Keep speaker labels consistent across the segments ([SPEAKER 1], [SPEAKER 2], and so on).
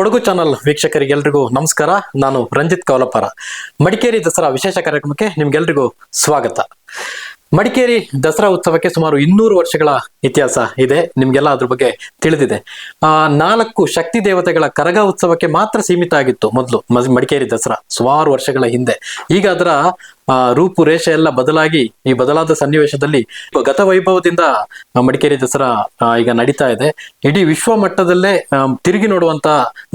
[SPEAKER 1] Kodagu channel ವೀಕ್ಷಕರಿಗೆಲ್ರಿಗೂ ನಮಸ್ಕಾರ. ನಾನು ರಂಜಿತ್ ಕೌಲಪ್ಪರ. ಮಡಿಕೇರಿ ದಸರಾ ವಿಶೇಷ ಕಾರ್ಯಕ್ರಮಕ್ಕೆ ನಿಮ್ಗೆಲ್ರಿಗೂ ಸ್ವಾಗತ. ಮಡಿಕೇರಿ ದಸರಾ ಉತ್ಸವಕ್ಕೆ ಸುಮಾರು ಇನ್ನೂರು ವರ್ಷಗಳ ಇತಿಹಾಸ ಇದೆ. ನಿಮ್ಗೆಲ್ಲ ಅದ್ರ ಬಗ್ಗೆ ತಿಳಿದಿದೆ. ಆ, ನಾಲ್ಕು ಶಕ್ತಿ ದೇವತೆಗಳ ಕರಗ ಉತ್ಸವಕ್ಕೆ ಮಾತ್ರ ಸೀಮಿತ ಆಗಿತ್ತು ಮೊದಲು ಮಡಿಕೇರಿ ದಸರಾ ಸುಮಾರು ವರ್ಷಗಳ ಹಿಂದೆ. ಈಗ ಅದರ ಆ, ರೂಪುರೇಷೆ ಎಲ್ಲ ಬದಲಾಗಿ ಈ ಬದಲಾದ ಸನ್ನಿವೇಶದಲ್ಲಿ ಗತ ವೈಭವದಿಂದ ಮಡಿಕೇರಿ ದಸರಾ ಈಗ ನಡೀತಾ ಇದೆ. ಇಡೀ ವಿಶ್ವ ಮಟ್ಟದಲ್ಲೇ ತಿರುಗಿ ನೋಡುವಂತ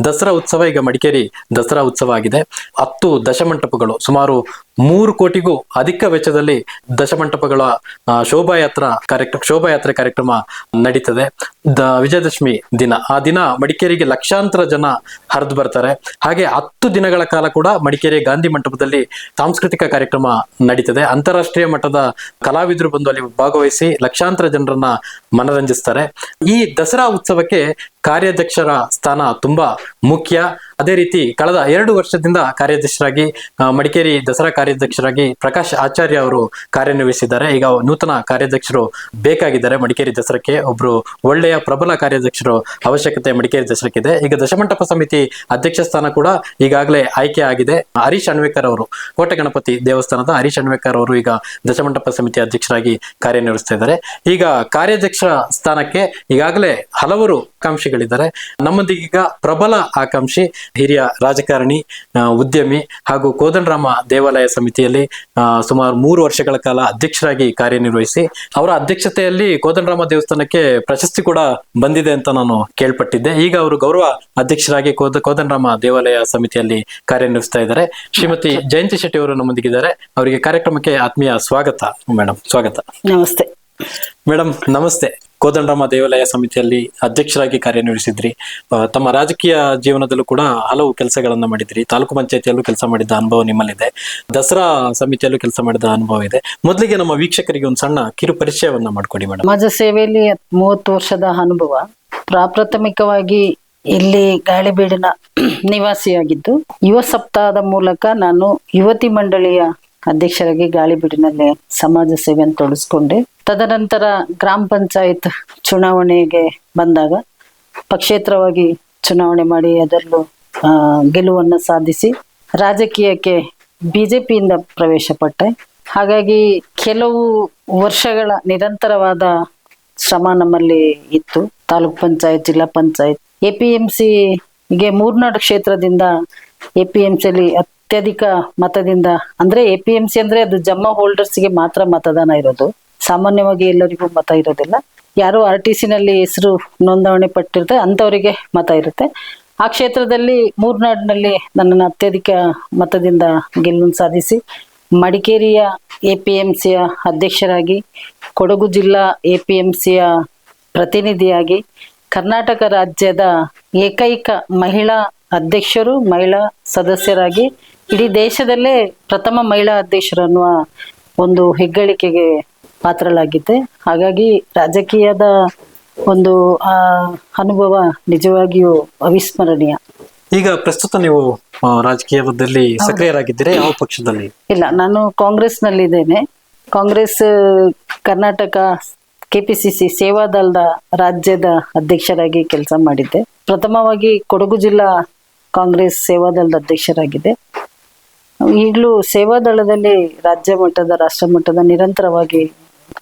[SPEAKER 1] ದಸರಾ ಉತ್ಸವ ಈಗ ಮಡಿಕೇರಿ ದಸರಾ ಉತ್ಸವ ಆಗಿದೆ. ಹತ್ತು ದಶಮಂಟಪಗಳು ಸುಮಾರು ಮೂರು ಕೋಟಿಗೂ ಅಧಿಕ ವೆಚ್ಚದಲ್ಲಿ ದಶಮಂಟಪಗಳ ಶೋಭಾ ಶೋಭಾಯಾತ್ರಾ ಕಾರ್ಯಕ್ರಮ ಶೋಭಾಯಾತ್ರೆ ಕಾರ್ಯಕ್ರಮ ನಡೀತದೆ. ದ ವಿಜಯದಶಮಿ ದಿನ ಆ ದಿನ ಮಡಿಕೇರಿಗೆ ಲಕ್ಷಾಂತರ ಜನ ಹರಿದು ಬರ್ತಾರೆ. ಹಾಗೆ ಹತ್ತು ದಿನಗಳ ಕಾಲ ಕೂಡ ಮಡಿಕೇರಿ ಗಾಂಧಿ ಮಂಟಪದಲ್ಲಿ ಸಾಂಸ್ಕೃತಿಕ ಕಾರ್ಯಕ್ರಮ ನಡೀತದೆ. ಅಂತಾರಾಷ್ಟ್ರೀಯ ಮಟ್ಟದ ಕಲಾವಿದರು ಬಂದು ಅಲ್ಲಿ ಭಾಗವಹಿಸಿ ಲಕ್ಷಾಂತರ ಜನರನ್ನ ಮನರಂಜಿಸ್ತಾರೆ. ಈ ದಸರಾ ಉತ್ಸವಕ್ಕೆ ಕಾರ್ಯಾಧ್ಯಕ್ಷರ ಸ್ಥಾನ ತುಂಬಾ ಮುಖ್ಯ. ಅದೇ ರೀತಿ ಕಳೆದ ಎರಡು ವರ್ಷದಿಂದ ಕಾರ್ಯಾಧ್ಯಕ್ಷರಾಗಿ ಮಡಿಕೇರಿ ದಸರಾ ಕಾರ್ಯಾಧ್ಯಕ್ಷರಾಗಿ ಪ್ರಕಾಶ್ ಆಚಾರ್ಯ ಅವರು ಕಾರ್ಯನಿರ್ವಹಿಸಿದ್ದಾರೆ. ಈಗ ನೂತನ ಕಾರ್ಯಾಧ್ಯಕ್ಷರು ಬೇಕಾಗಿದ್ದಾರೆ. ಮಡಿಕೇರಿ ದಸರಾಕ್ಕೆ ಒಬ್ರು ಒಳ್ಳೆಯ ಪ್ರಬಲ ಕಾರ್ಯಾಧ್ಯಕ್ಷರು ಅವಶ್ಯಕತೆ ಮಡಿಕೇರಿ ದಸರಾಕ್ಕಿದೆ. ಈಗ ದಶಮಂಟಪ ಸಮಿತಿ ಅಧ್ಯಕ್ಷ ಸ್ಥಾನ ಕೂಡ ಈಗಾಗಲೇ ಆಯ್ಕೆ ಆಗಿದೆ. ಹರೀಶ್ ಅಣ್ವೇಕರ್ ಅವರು ಕೋಟೆ ಗಣಪತಿ ದೇವಸ್ಥಾನದ ಹರೀಶ್ ಅಣ್ವೇಕರ್ ಅವರು ಈಗ ದಶಮಂಟಪ ಸಮಿತಿ ಅಧ್ಯಕ್ಷರಾಗಿ ಕಾರ್ಯನಿರ್ವಹಿಸ್ತಾ ಇದ್ದಾರೆ. ಈಗ ಕಾರ್ಯಾಧ್ಯಕ್ಷ ಸ್ಥಾನಕ್ಕೆ ಈಗಾಗಲೇ ಹಲವರು ಆಕಾಂಕ್ಷಿಗಳಿದ್ದಾರೆ. ನಮ್ಮೊಂದಿಗೆ ಈಗ ಪ್ರಬಲ ಆಕಾಂಕ್ಷಿ ಹಿರಿಯ ರಾಜಕಾರಣಿ ಉದ್ಯಮಿ ಹಾಗೂ ಕೋದಂಡರಾಮ ದೇವಾಲಯ ಸಮಿತಿಯಲ್ಲಿ ಸುಮಾರು ಮೂರು ವರ್ಷಗಳ ಕಾಲ ಅಧ್ಯಕ್ಷರಾಗಿ ಕಾರ್ಯನಿರ್ವಹಿಸಿ ಅವರ ಅಧ್ಯಕ್ಷತೆಯಲ್ಲಿ ಕೋದಂಡರಾಮ ದೇವಸ್ಥಾನಕ್ಕೆ ಪ್ರಶಸ್ತಿ ಕೂಡ ಬಂದಿದೆ ಅಂತ ನಾನು ಕೇಳ್ಪಟ್ಟಿದ್ದೆ. ಈಗ ಅವರು ಗೌರವ ಅಧ್ಯಕ್ಷರಾಗಿ ಕೋದ ಕೋದಂಡರಾಮ ದೇವಾಲಯ ಸಮಿತಿಯಲ್ಲಿ ಕಾರ್ಯನಿರ್ವಹಿಸ್ತಾ ಇದ್ದಾರೆ. ಶ್ರೀಮತಿ ಜಯಂತಿ ಶೆಟ್ಟಿ ಅವರು ನಮ್ಮೊಂದಿಗಿದ್ದಾರೆ. ಅವರಿಗೆ ಕಾರ್ಯಕ್ರಮಕ್ಕೆ ಆತ್ಮೀಯ ಸ್ವಾಗತ ಮೇಡಮ್ ಸ್ವಾಗತ.
[SPEAKER 2] ನಮಸ್ತೆ.
[SPEAKER 1] ಮೇಡಮ್ ನಮಸ್ತೆ. ಕೋದಂಡರಾಮ ದೇವಾಲಯ ಸಮಿತಿಯಲ್ಲಿ ಅಧ್ಯಕ್ಷರಾಗಿ ಕಾರ್ಯನಿರ್ವಹಿಸಿದ್ರಿ. ತಮ್ಮ ರಾಜಕೀಯ ಜೀವನದಲ್ಲೂ ಕೂಡ ಹಲವು ಕೆಲಸಗಳನ್ನ ಮಾಡಿದ್ರಿ. ತಾಲೂಕು ಪಂಚಾಯತಿಯಲ್ಲೂ ಕೆಲಸ ಮಾಡಿದ ಅನುಭವ ನಿಮ್ಮಲ್ಲಿದೆ. ದಸರಾ ಸಮಿತಿಯಲ್ಲೂ ಕೆಲಸ ಮಾಡಿದ ಅನುಭವ ಇದೆ. ಮೊದಲಿಗೆ ನಮ್ಮ ವೀಕ್ಷಕರಿಗೆ ಒಂದು ಸಣ್ಣ ಕಿರು ಪರಿಚಯವನ್ನ ಮಾಡ್ಕೊಡಿ ಮೇಡಮ್
[SPEAKER 2] ಸಮಾಜ ಸೇವೆಯಲ್ಲಿ ಮೂವತ್ತು ವರ್ಷದ ಅನುಭವ. ಪ್ರಾಪ್ರಾಥಮಿಕವಾಗಿ ಇಲ್ಲಿ ಗಾಳಿಬೀಡಿನ ನಿವಾಸಿಯಾಗಿದ್ದು, ಯುವ ಸಪ್ತಾಹದ ಮೂಲಕ ನಾನು ಯುವತಿ ಮಂಡಳಿಯ ಅಧ್ಯಕ್ಷರಾಗಿ ಗಾಳಿಬೀಡಿನಲ್ಲಿ ಸಮಾಜ ಸೇವೆಯನ್ನು ತೊಡಸ್ಕೊಂಡೆ ತದನಂತರ ಗ್ರಾಮ ಪಂಚಾಯತ್ ಚುನಾವಣೆಗೆ ಬಂದಾಗ ಪಕ್ಷೇತರವಾಗಿ ಚುನಾವಣೆ ಮಾಡಿ ಅದರಲ್ಲೂ ಗೆಲುವನ್ನು ಸಾಧಿಸಿ ರಾಜಕೀಯಕ್ಕೆ ಬಿಜೆಪಿಯಿಂದ ಪ್ರವೇಶ ಪಟ್ಟೆ. ಹಾಗಾಗಿ ಕೆಲವು ವರ್ಷಗಳ ನಿರಂತರವಾದ ಶ್ರಮ ನಮ್ಮಲ್ಲಿ ಇತ್ತು. ತಾಲೂಕ್ ಪಂಚಾಯತ್, ಜಿಲ್ಲಾ ಪಂಚಾಯತ್. ಎ ಪಿ ಎಂ ಸಿಗೆ ಮೂರ್ನಾಡು ಕ್ಷೇತ್ರದಿಂದ ಎ ಪಿ ಎಂ ಅತ್ಯಧಿಕ ಮತದಿಂದ, ಅಂದ್ರೆ ಎ ಪಿ ಎಂ ಸಿ ಅಂದ್ರೆ ಅದು ಜಮ್ಮ ಹೋಲ್ಡರ್ಸ್ಗೆ ಮಾತ್ರ ಮತದಾನ ಇರೋದು. ಸಾಮಾನ್ಯವಾಗಿ ಎಲ್ಲರಿಗೂ ಮತ ಇರೋದಿಲ್ಲ. ಯಾರು ಆರ್ ಟಿ ನಲ್ಲಿ ಹೆಸರು ನೋಂದಣಿ ಪಟ್ಟಿರುತ್ತೆ ಅಂಥವರಿಗೆ ಮತ ಇರುತ್ತೆ. ಆ ಕ್ಷೇತ್ರದಲ್ಲಿ ಮೂರ್ನಾಡಿನಲ್ಲಿ ನನ್ನನ್ನು ಅತ್ಯಧಿಕ ಮತದಿಂದ ಗೆಲುವನ್ನು ಸಾಧಿಸಿ, ಮಡಿಕೇರಿಯ ಎ ಪಿ ಎಂ ಸಿಯ ಅಧ್ಯಕ್ಷರಾಗಿ, ಕೊಡಗು ಜಿಲ್ಲಾ ಎ ಪಿ ಎಂ ಸಿಯ ಪ್ರತಿನಿಧಿಯಾಗಿ, ಕರ್ನಾಟಕ ರಾಜ್ಯದ ಏಕೈಕ ಮಹಿಳಾ ಅಧ್ಯಕ್ಷರು, ಮಹಿಳಾ ಸದಸ್ಯರಾಗಿ ಇಡೀ ದೇಶದಲ್ಲೇ ಪ್ರಥಮ ಮಹಿಳಾ ಅಧ್ಯಕ್ಷರು ಅನ್ನುವ ಒಂದು ಹೆಗ್ಗಳಿಕೆಗೆ ಪಾತ್ರಳಾಗಿದ್ದೆ ಹಾಗಾಗಿ ರಾಜಕೀಯದ ಒಂದು ಆ ಅನುಭವ ನಿಜವಾಗಿಯೂ ಅವಿಸ್ಮರಣೀಯ.
[SPEAKER 1] ಈಗ ಪ್ರಸ್ತುತ ನೀವು ರಾಜಕೀಯದಲ್ಲಿ ಸಕ್ರಿಯರಾಗಿದ್ದೀರಾ? ಯಾವ ಪಕ್ಷದಲ್ಲಿ?
[SPEAKER 2] ಇಲ್ಲ ನಾನು ಕಾಂಗ್ರೆಸ್ ನಲ್ಲಿದ್ದೇನೆ ಕಾಂಗ್ರೆಸ್ ಕರ್ನಾಟಕ ಕೆಪಿಸಿಸಿ ಸೇವಾದಳದ ರಾಜ್ಯದ ಅಧ್ಯಕ್ಷರಾಗಿ ಕೆಲಸ ಮಾಡಿದ್ದೆ. ಪ್ರಥಮವಾಗಿ ಕೊಡಗು ಜಿಲ್ಲಾ ಕಾಂಗ್ರೆಸ್ ಸೇವಾದಳದ ಅಧ್ಯಕ್ಷರಾಗಿದ್ದೆ. ಈಗಲೂ ಸೇವಾದಳದಲ್ಲಿ ರಾಜ್ಯ ಮಟ್ಟದ ರಾಷ್ಟ್ರ ಮಟ್ಟದ ನಿರಂತರವಾಗಿ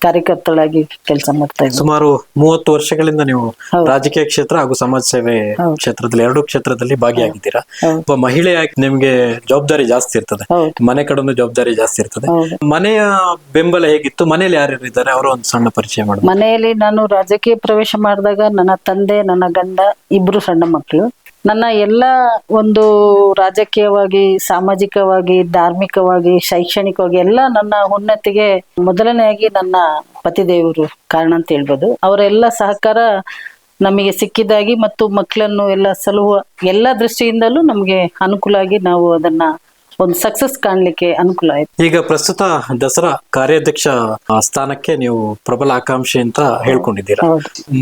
[SPEAKER 2] ಕಾರ್ಯಕರ್ತಳಾಗಿ ಕೆಲಸ ಮಾಡ್ತಾ ಇದ್ದೀವಿ.
[SPEAKER 1] ಸುಮಾರು ಮೂವತ್ತು ವರ್ಷಗಳಿಂದ ನೀವು ರಾಜಕೀಯ ಕ್ಷೇತ್ರ ಹಾಗೂ ಸಮಾಜ ಸೇವೆ ಕ್ಷೇತ್ರದಲ್ಲಿ ಎರಡು ಕ್ಷೇತ್ರದಲ್ಲಿ ಭಾಗಿಯಾಗಿದ್ದೀರಾ. ಒಬ್ಬ ಮಹಿಳೆಯಾಗಿ ನಿಮ್ಗೆ ಜವಾಬ್ದಾರಿ ಜಾಸ್ತಿ ಇರ್ತದೆ? ಮನೆ ಕಡೆನೂ ಜವಾಬ್ದಾರಿ ಜಾಸ್ತಿ ಇರ್ತದೆ. ಮನೆಯ ಬೆಂಬಲ ಹೇಗಿತ್ತು? ಮನೆಯಲ್ಲಿ ಯಾರ್ಯಾರು ಇದ್ದಾರೆ? ಅವರು ಒಂದು ಸಣ್ಣ ಪರಿಚಯ ಮಾಡಿ
[SPEAKER 2] ಮನೆಯಲ್ಲಿ ನಾನು ರಾಜಕೀಯ ಪ್ರವೇಶ ಮಾಡಿದಾಗ ನನ್ನ ತಂದೆ ನನ್ನ ಗಂಡ ಇಬ್ರು ಸಣ್ಣ ಮಕ್ಕಳು. ನನ್ನ ಎಲ್ಲ ಒಂದು ರಾಜಕೀಯವಾಗಿ ಸಾಮಾಜಿಕವಾಗಿ ಧಾರ್ಮಿಕವಾಗಿ ಶೈಕ್ಷಣಿಕವಾಗಿ ಎಲ್ಲ ನನ್ನ ಉನ್ನತಿಗೆ ಮೊದಲನೆಯಾಗಿ ನನ್ನ ಪತಿದೇವರು ಕಾರಣ ಅಂತ ಹೇಳ್ಬೋದು. ಅವರೆಲ್ಲ ಸಹಕಾರ ನಮಗೆ ಸಿಕ್ಕಿದಾಗಿ ಮತ್ತು ಮಕ್ಕಳನ್ನು ಎಲ್ಲ ಸಲುವ ಎಲ್ಲ ದೃಷ್ಟಿಯಿಂದಲೂ ನಮಗೆ ಅನುಕೂಲ ಆಗಿ ನಾವು ಅದನ್ನ ಒಂದು ಸಕ್ಸಸ್ ಕಾಣ್ಲಿಕ್ಕೆ ಅನುಕೂಲ ಆಯ್ತು.
[SPEAKER 1] ಈಗ ಪ್ರಸ್ತುತ ದಸರಾ ಕಾರ್ಯಾಧ್ಯಕ್ಷ ಸ್ಥಾನಕ್ಕೆ ನೀವು ಪ್ರಬಲ ಆಕಾಂಕ್ಷೆ ಅಂತ ಹೇಳ್ಕೊಂಡಿದ್ದೀರಾ.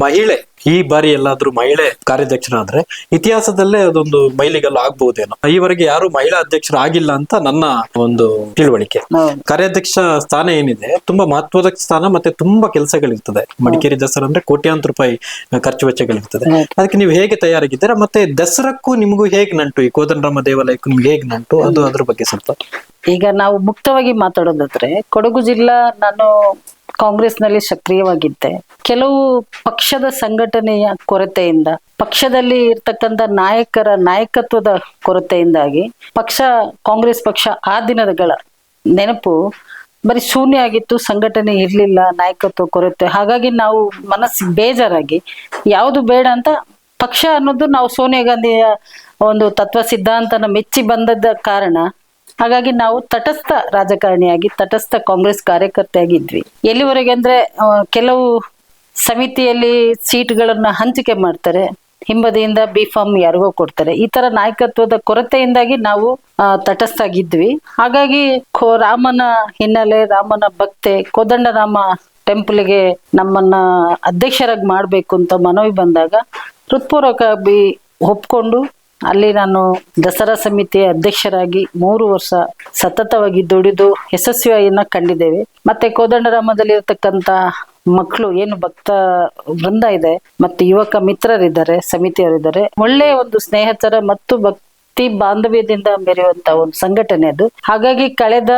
[SPEAKER 1] ಮಹಿಳೆ ಈ ಬಾರಿ ಎಲ್ಲಾದ್ರೂ ಮಹಿಳೆ ಕಾರ್ಯಾಧ್ಯಕ್ಷರಾದ್ರೆ ಇತಿಹಾಸದಲ್ಲೇ ಅದೊಂದು ಮೈಲಿಗಲ್ಲು ಆಗ್ಬಹುದೇನೋ. ಈವರೆಗೆ ಯಾರು ಮಹಿಳಾ ಅಧ್ಯಕ್ಷರ ಆಗಿಲ್ಲ ಅಂತ ನನ್ನ ಒಂದು ತಿಳುವಳಿಕೆ. ಕಾರ್ಯಾಧ್ಯಕ್ಷ ಸ್ಥಾನ ಏನಿದೆ ತುಂಬಾ ಮಹತ್ವದ ಸ್ಥಾನ ಮತ್ತೆ ತುಂಬಾ ಕೆಲಸಗಳಿರ್ತದೆ. ಮಡಿಕೇರಿ ದಸರಾ ಅಂದ್ರೆ ಕೋಟ್ಯಾಂತರ ರೂಪಾಯಿ ಖರ್ಚು ವೆಚ್ಚಗಳಿರ್ತದೆ. ಅದಕ್ಕೆ ನೀವು ಹೇಗೆ ತಯಾರಾಗಿದ್ದೀರಾ? ಮತ್ತೆ ದಸರಾಕ್ಕೂ ನಿಮಗೂ ಹೇಗ್ ನಂಟು? ಈ ಕೋದಂಡರಾಮ ದೇವಾಲಯಕ್ಕೂ ನಿಮ್ಗೆ ಹೇಗ್ ನಂಟು? ಅದು ಅದ್ರ ಬಗ್ಗೆ ಸ್ವಲ್ಪ.
[SPEAKER 2] ಈಗ ನಾವು ಮುಕ್ತವಾಗಿ ಮಾತಾಡೋದಾದ್ರೆ ಕೊಡಗು ಜಿಲ್ಲಾ ನಾನು ಕಾಂಗ್ರೆಸ್ನಲ್ಲಿ ಸಕ್ರಿಯವಾಗಿದ್ದೆ. ಕೆಲವು ಪಕ್ಷದ ಸಂಘಟನೆಯ ಕೊರತೆಯಿಂದ, ಪಕ್ಷದಲ್ಲಿ ಇರ್ತಕ್ಕಂಥ ನಾಯಕರ ನಾಯಕತ್ವದ ಕೊರತೆಯಿಂದಾಗಿ ಪಕ್ಷ, ಕಾಂಗ್ರೆಸ್ ಪಕ್ಷ ಆ ದಿನಗಳ ನೆನಪು ಬರೀ ಶೂನ್ಯ ಆಗಿತ್ತು ಸಂಘಟನೆ ಇರಲಿಲ್ಲ, ನಾಯಕತ್ವ ಕೊರತೆ. ಹಾಗಾಗಿ ನಾವು ಮನಸ್ಸಿಗೆ ಬೇಜಾರಾಗಿ, ಯಾವುದು ಬೇಡ ಅಂತ ಪಕ್ಷ ಅನ್ನೋದು ನಾವು ಸೋನಿಯಾ ಗಾಂಧಿಯ ಒಂದು ತತ್ವ ಸಿದ್ಧಾಂತನ ಮೆಚ್ಚಿ ಬಂದದ ಕಾರಣ ಹಾಗಾಗಿ ನಾವು ತಟಸ್ಥ ರಾಜಕಾರಣಿಯಾಗಿ, ತಟಸ್ಥ ಕಾಂಗ್ರೆಸ್ ಕಾರ್ಯಕರ್ತೆಯಾಗಿದ್ವಿ. ಎಲ್ಲಿವರೆಗೆ ಅಂದ್ರೆ ಕೆಲವು ಸಮಿತಿಯಲ್ಲಿ ಸೀಟ್ಗಳನ್ನ ಹಂಚಿಕೆ ಮಾಡ್ತಾರೆ, ಹಿಂಬದಿಯಿಂದ ಬಿ ಫಾರ್ಮ್ ಯಾರಿಗೋ ಕೊಡ್ತಾರೆ. ಈ ತರ ನಾಯಕತ್ವದ ಕೊರತೆಯಿಂದಾಗಿ ನಾವು ತಟಸ್ಥ ತಟಸ್ಥಾಗಿದ್ವಿ. ಹಾಗಾಗಿ ಖೋ- ರಾಮನ ಹಿನ್ನೆಲೆ, ರಾಮನ ಭಕ್ತೆ, ಕೋದಂಡರಾಮ ಟೆಂಪಲ್ಗೆ ನಮ್ಮನ್ನ ಅಧ್ಯಕ್ಷರಾಗಿ ಮಾಡಬೇಕು ಅಂತ ಮನವಿ ಬಂದಾಗ ಹೃತ್ಪೂರ್ವಕವಾಗಿ ಒಪ್ಕೊಂಡು ಅಲ್ಲಿ ನಾನು ದಸರಾ ಸಮಿತಿಯ ಅಧ್ಯಕ್ಷರಾಗಿ ಮೂರು ವರ್ಷ ಸತತವಾಗಿ ದುಡಿದು ಯಶಸ್ವಿಯನ್ನ ಕಂಡಿದ್ದೇವೆ. ಮತ್ತೆ ಕೋದಂಡರಾಮದಲ್ಲಿ ಇರತಕ್ಕಂತ ಮಕ್ಕಳು ಏನು ಭಕ್ತ ವೃಂದ ಇದೆ, ಮತ್ತೆ ಯುವಕ ಮಿತ್ರರಿದ್ದಾರೆ, ಸಮಿತಿಯವರಿದ್ದಾರೆ. ಒಳ್ಳೆಯ ಒಂದು ಸ್ನೇಹಚರ ಮತ್ತು ಭಕ್ತಿ ಬಾಂಧವ್ಯದಿಂದ ಮೆರೆಯುವಂತ ಒಂದು ಸಂಘಟನೆ ಅದು. ಹಾಗಾಗಿ ಕಳೆದ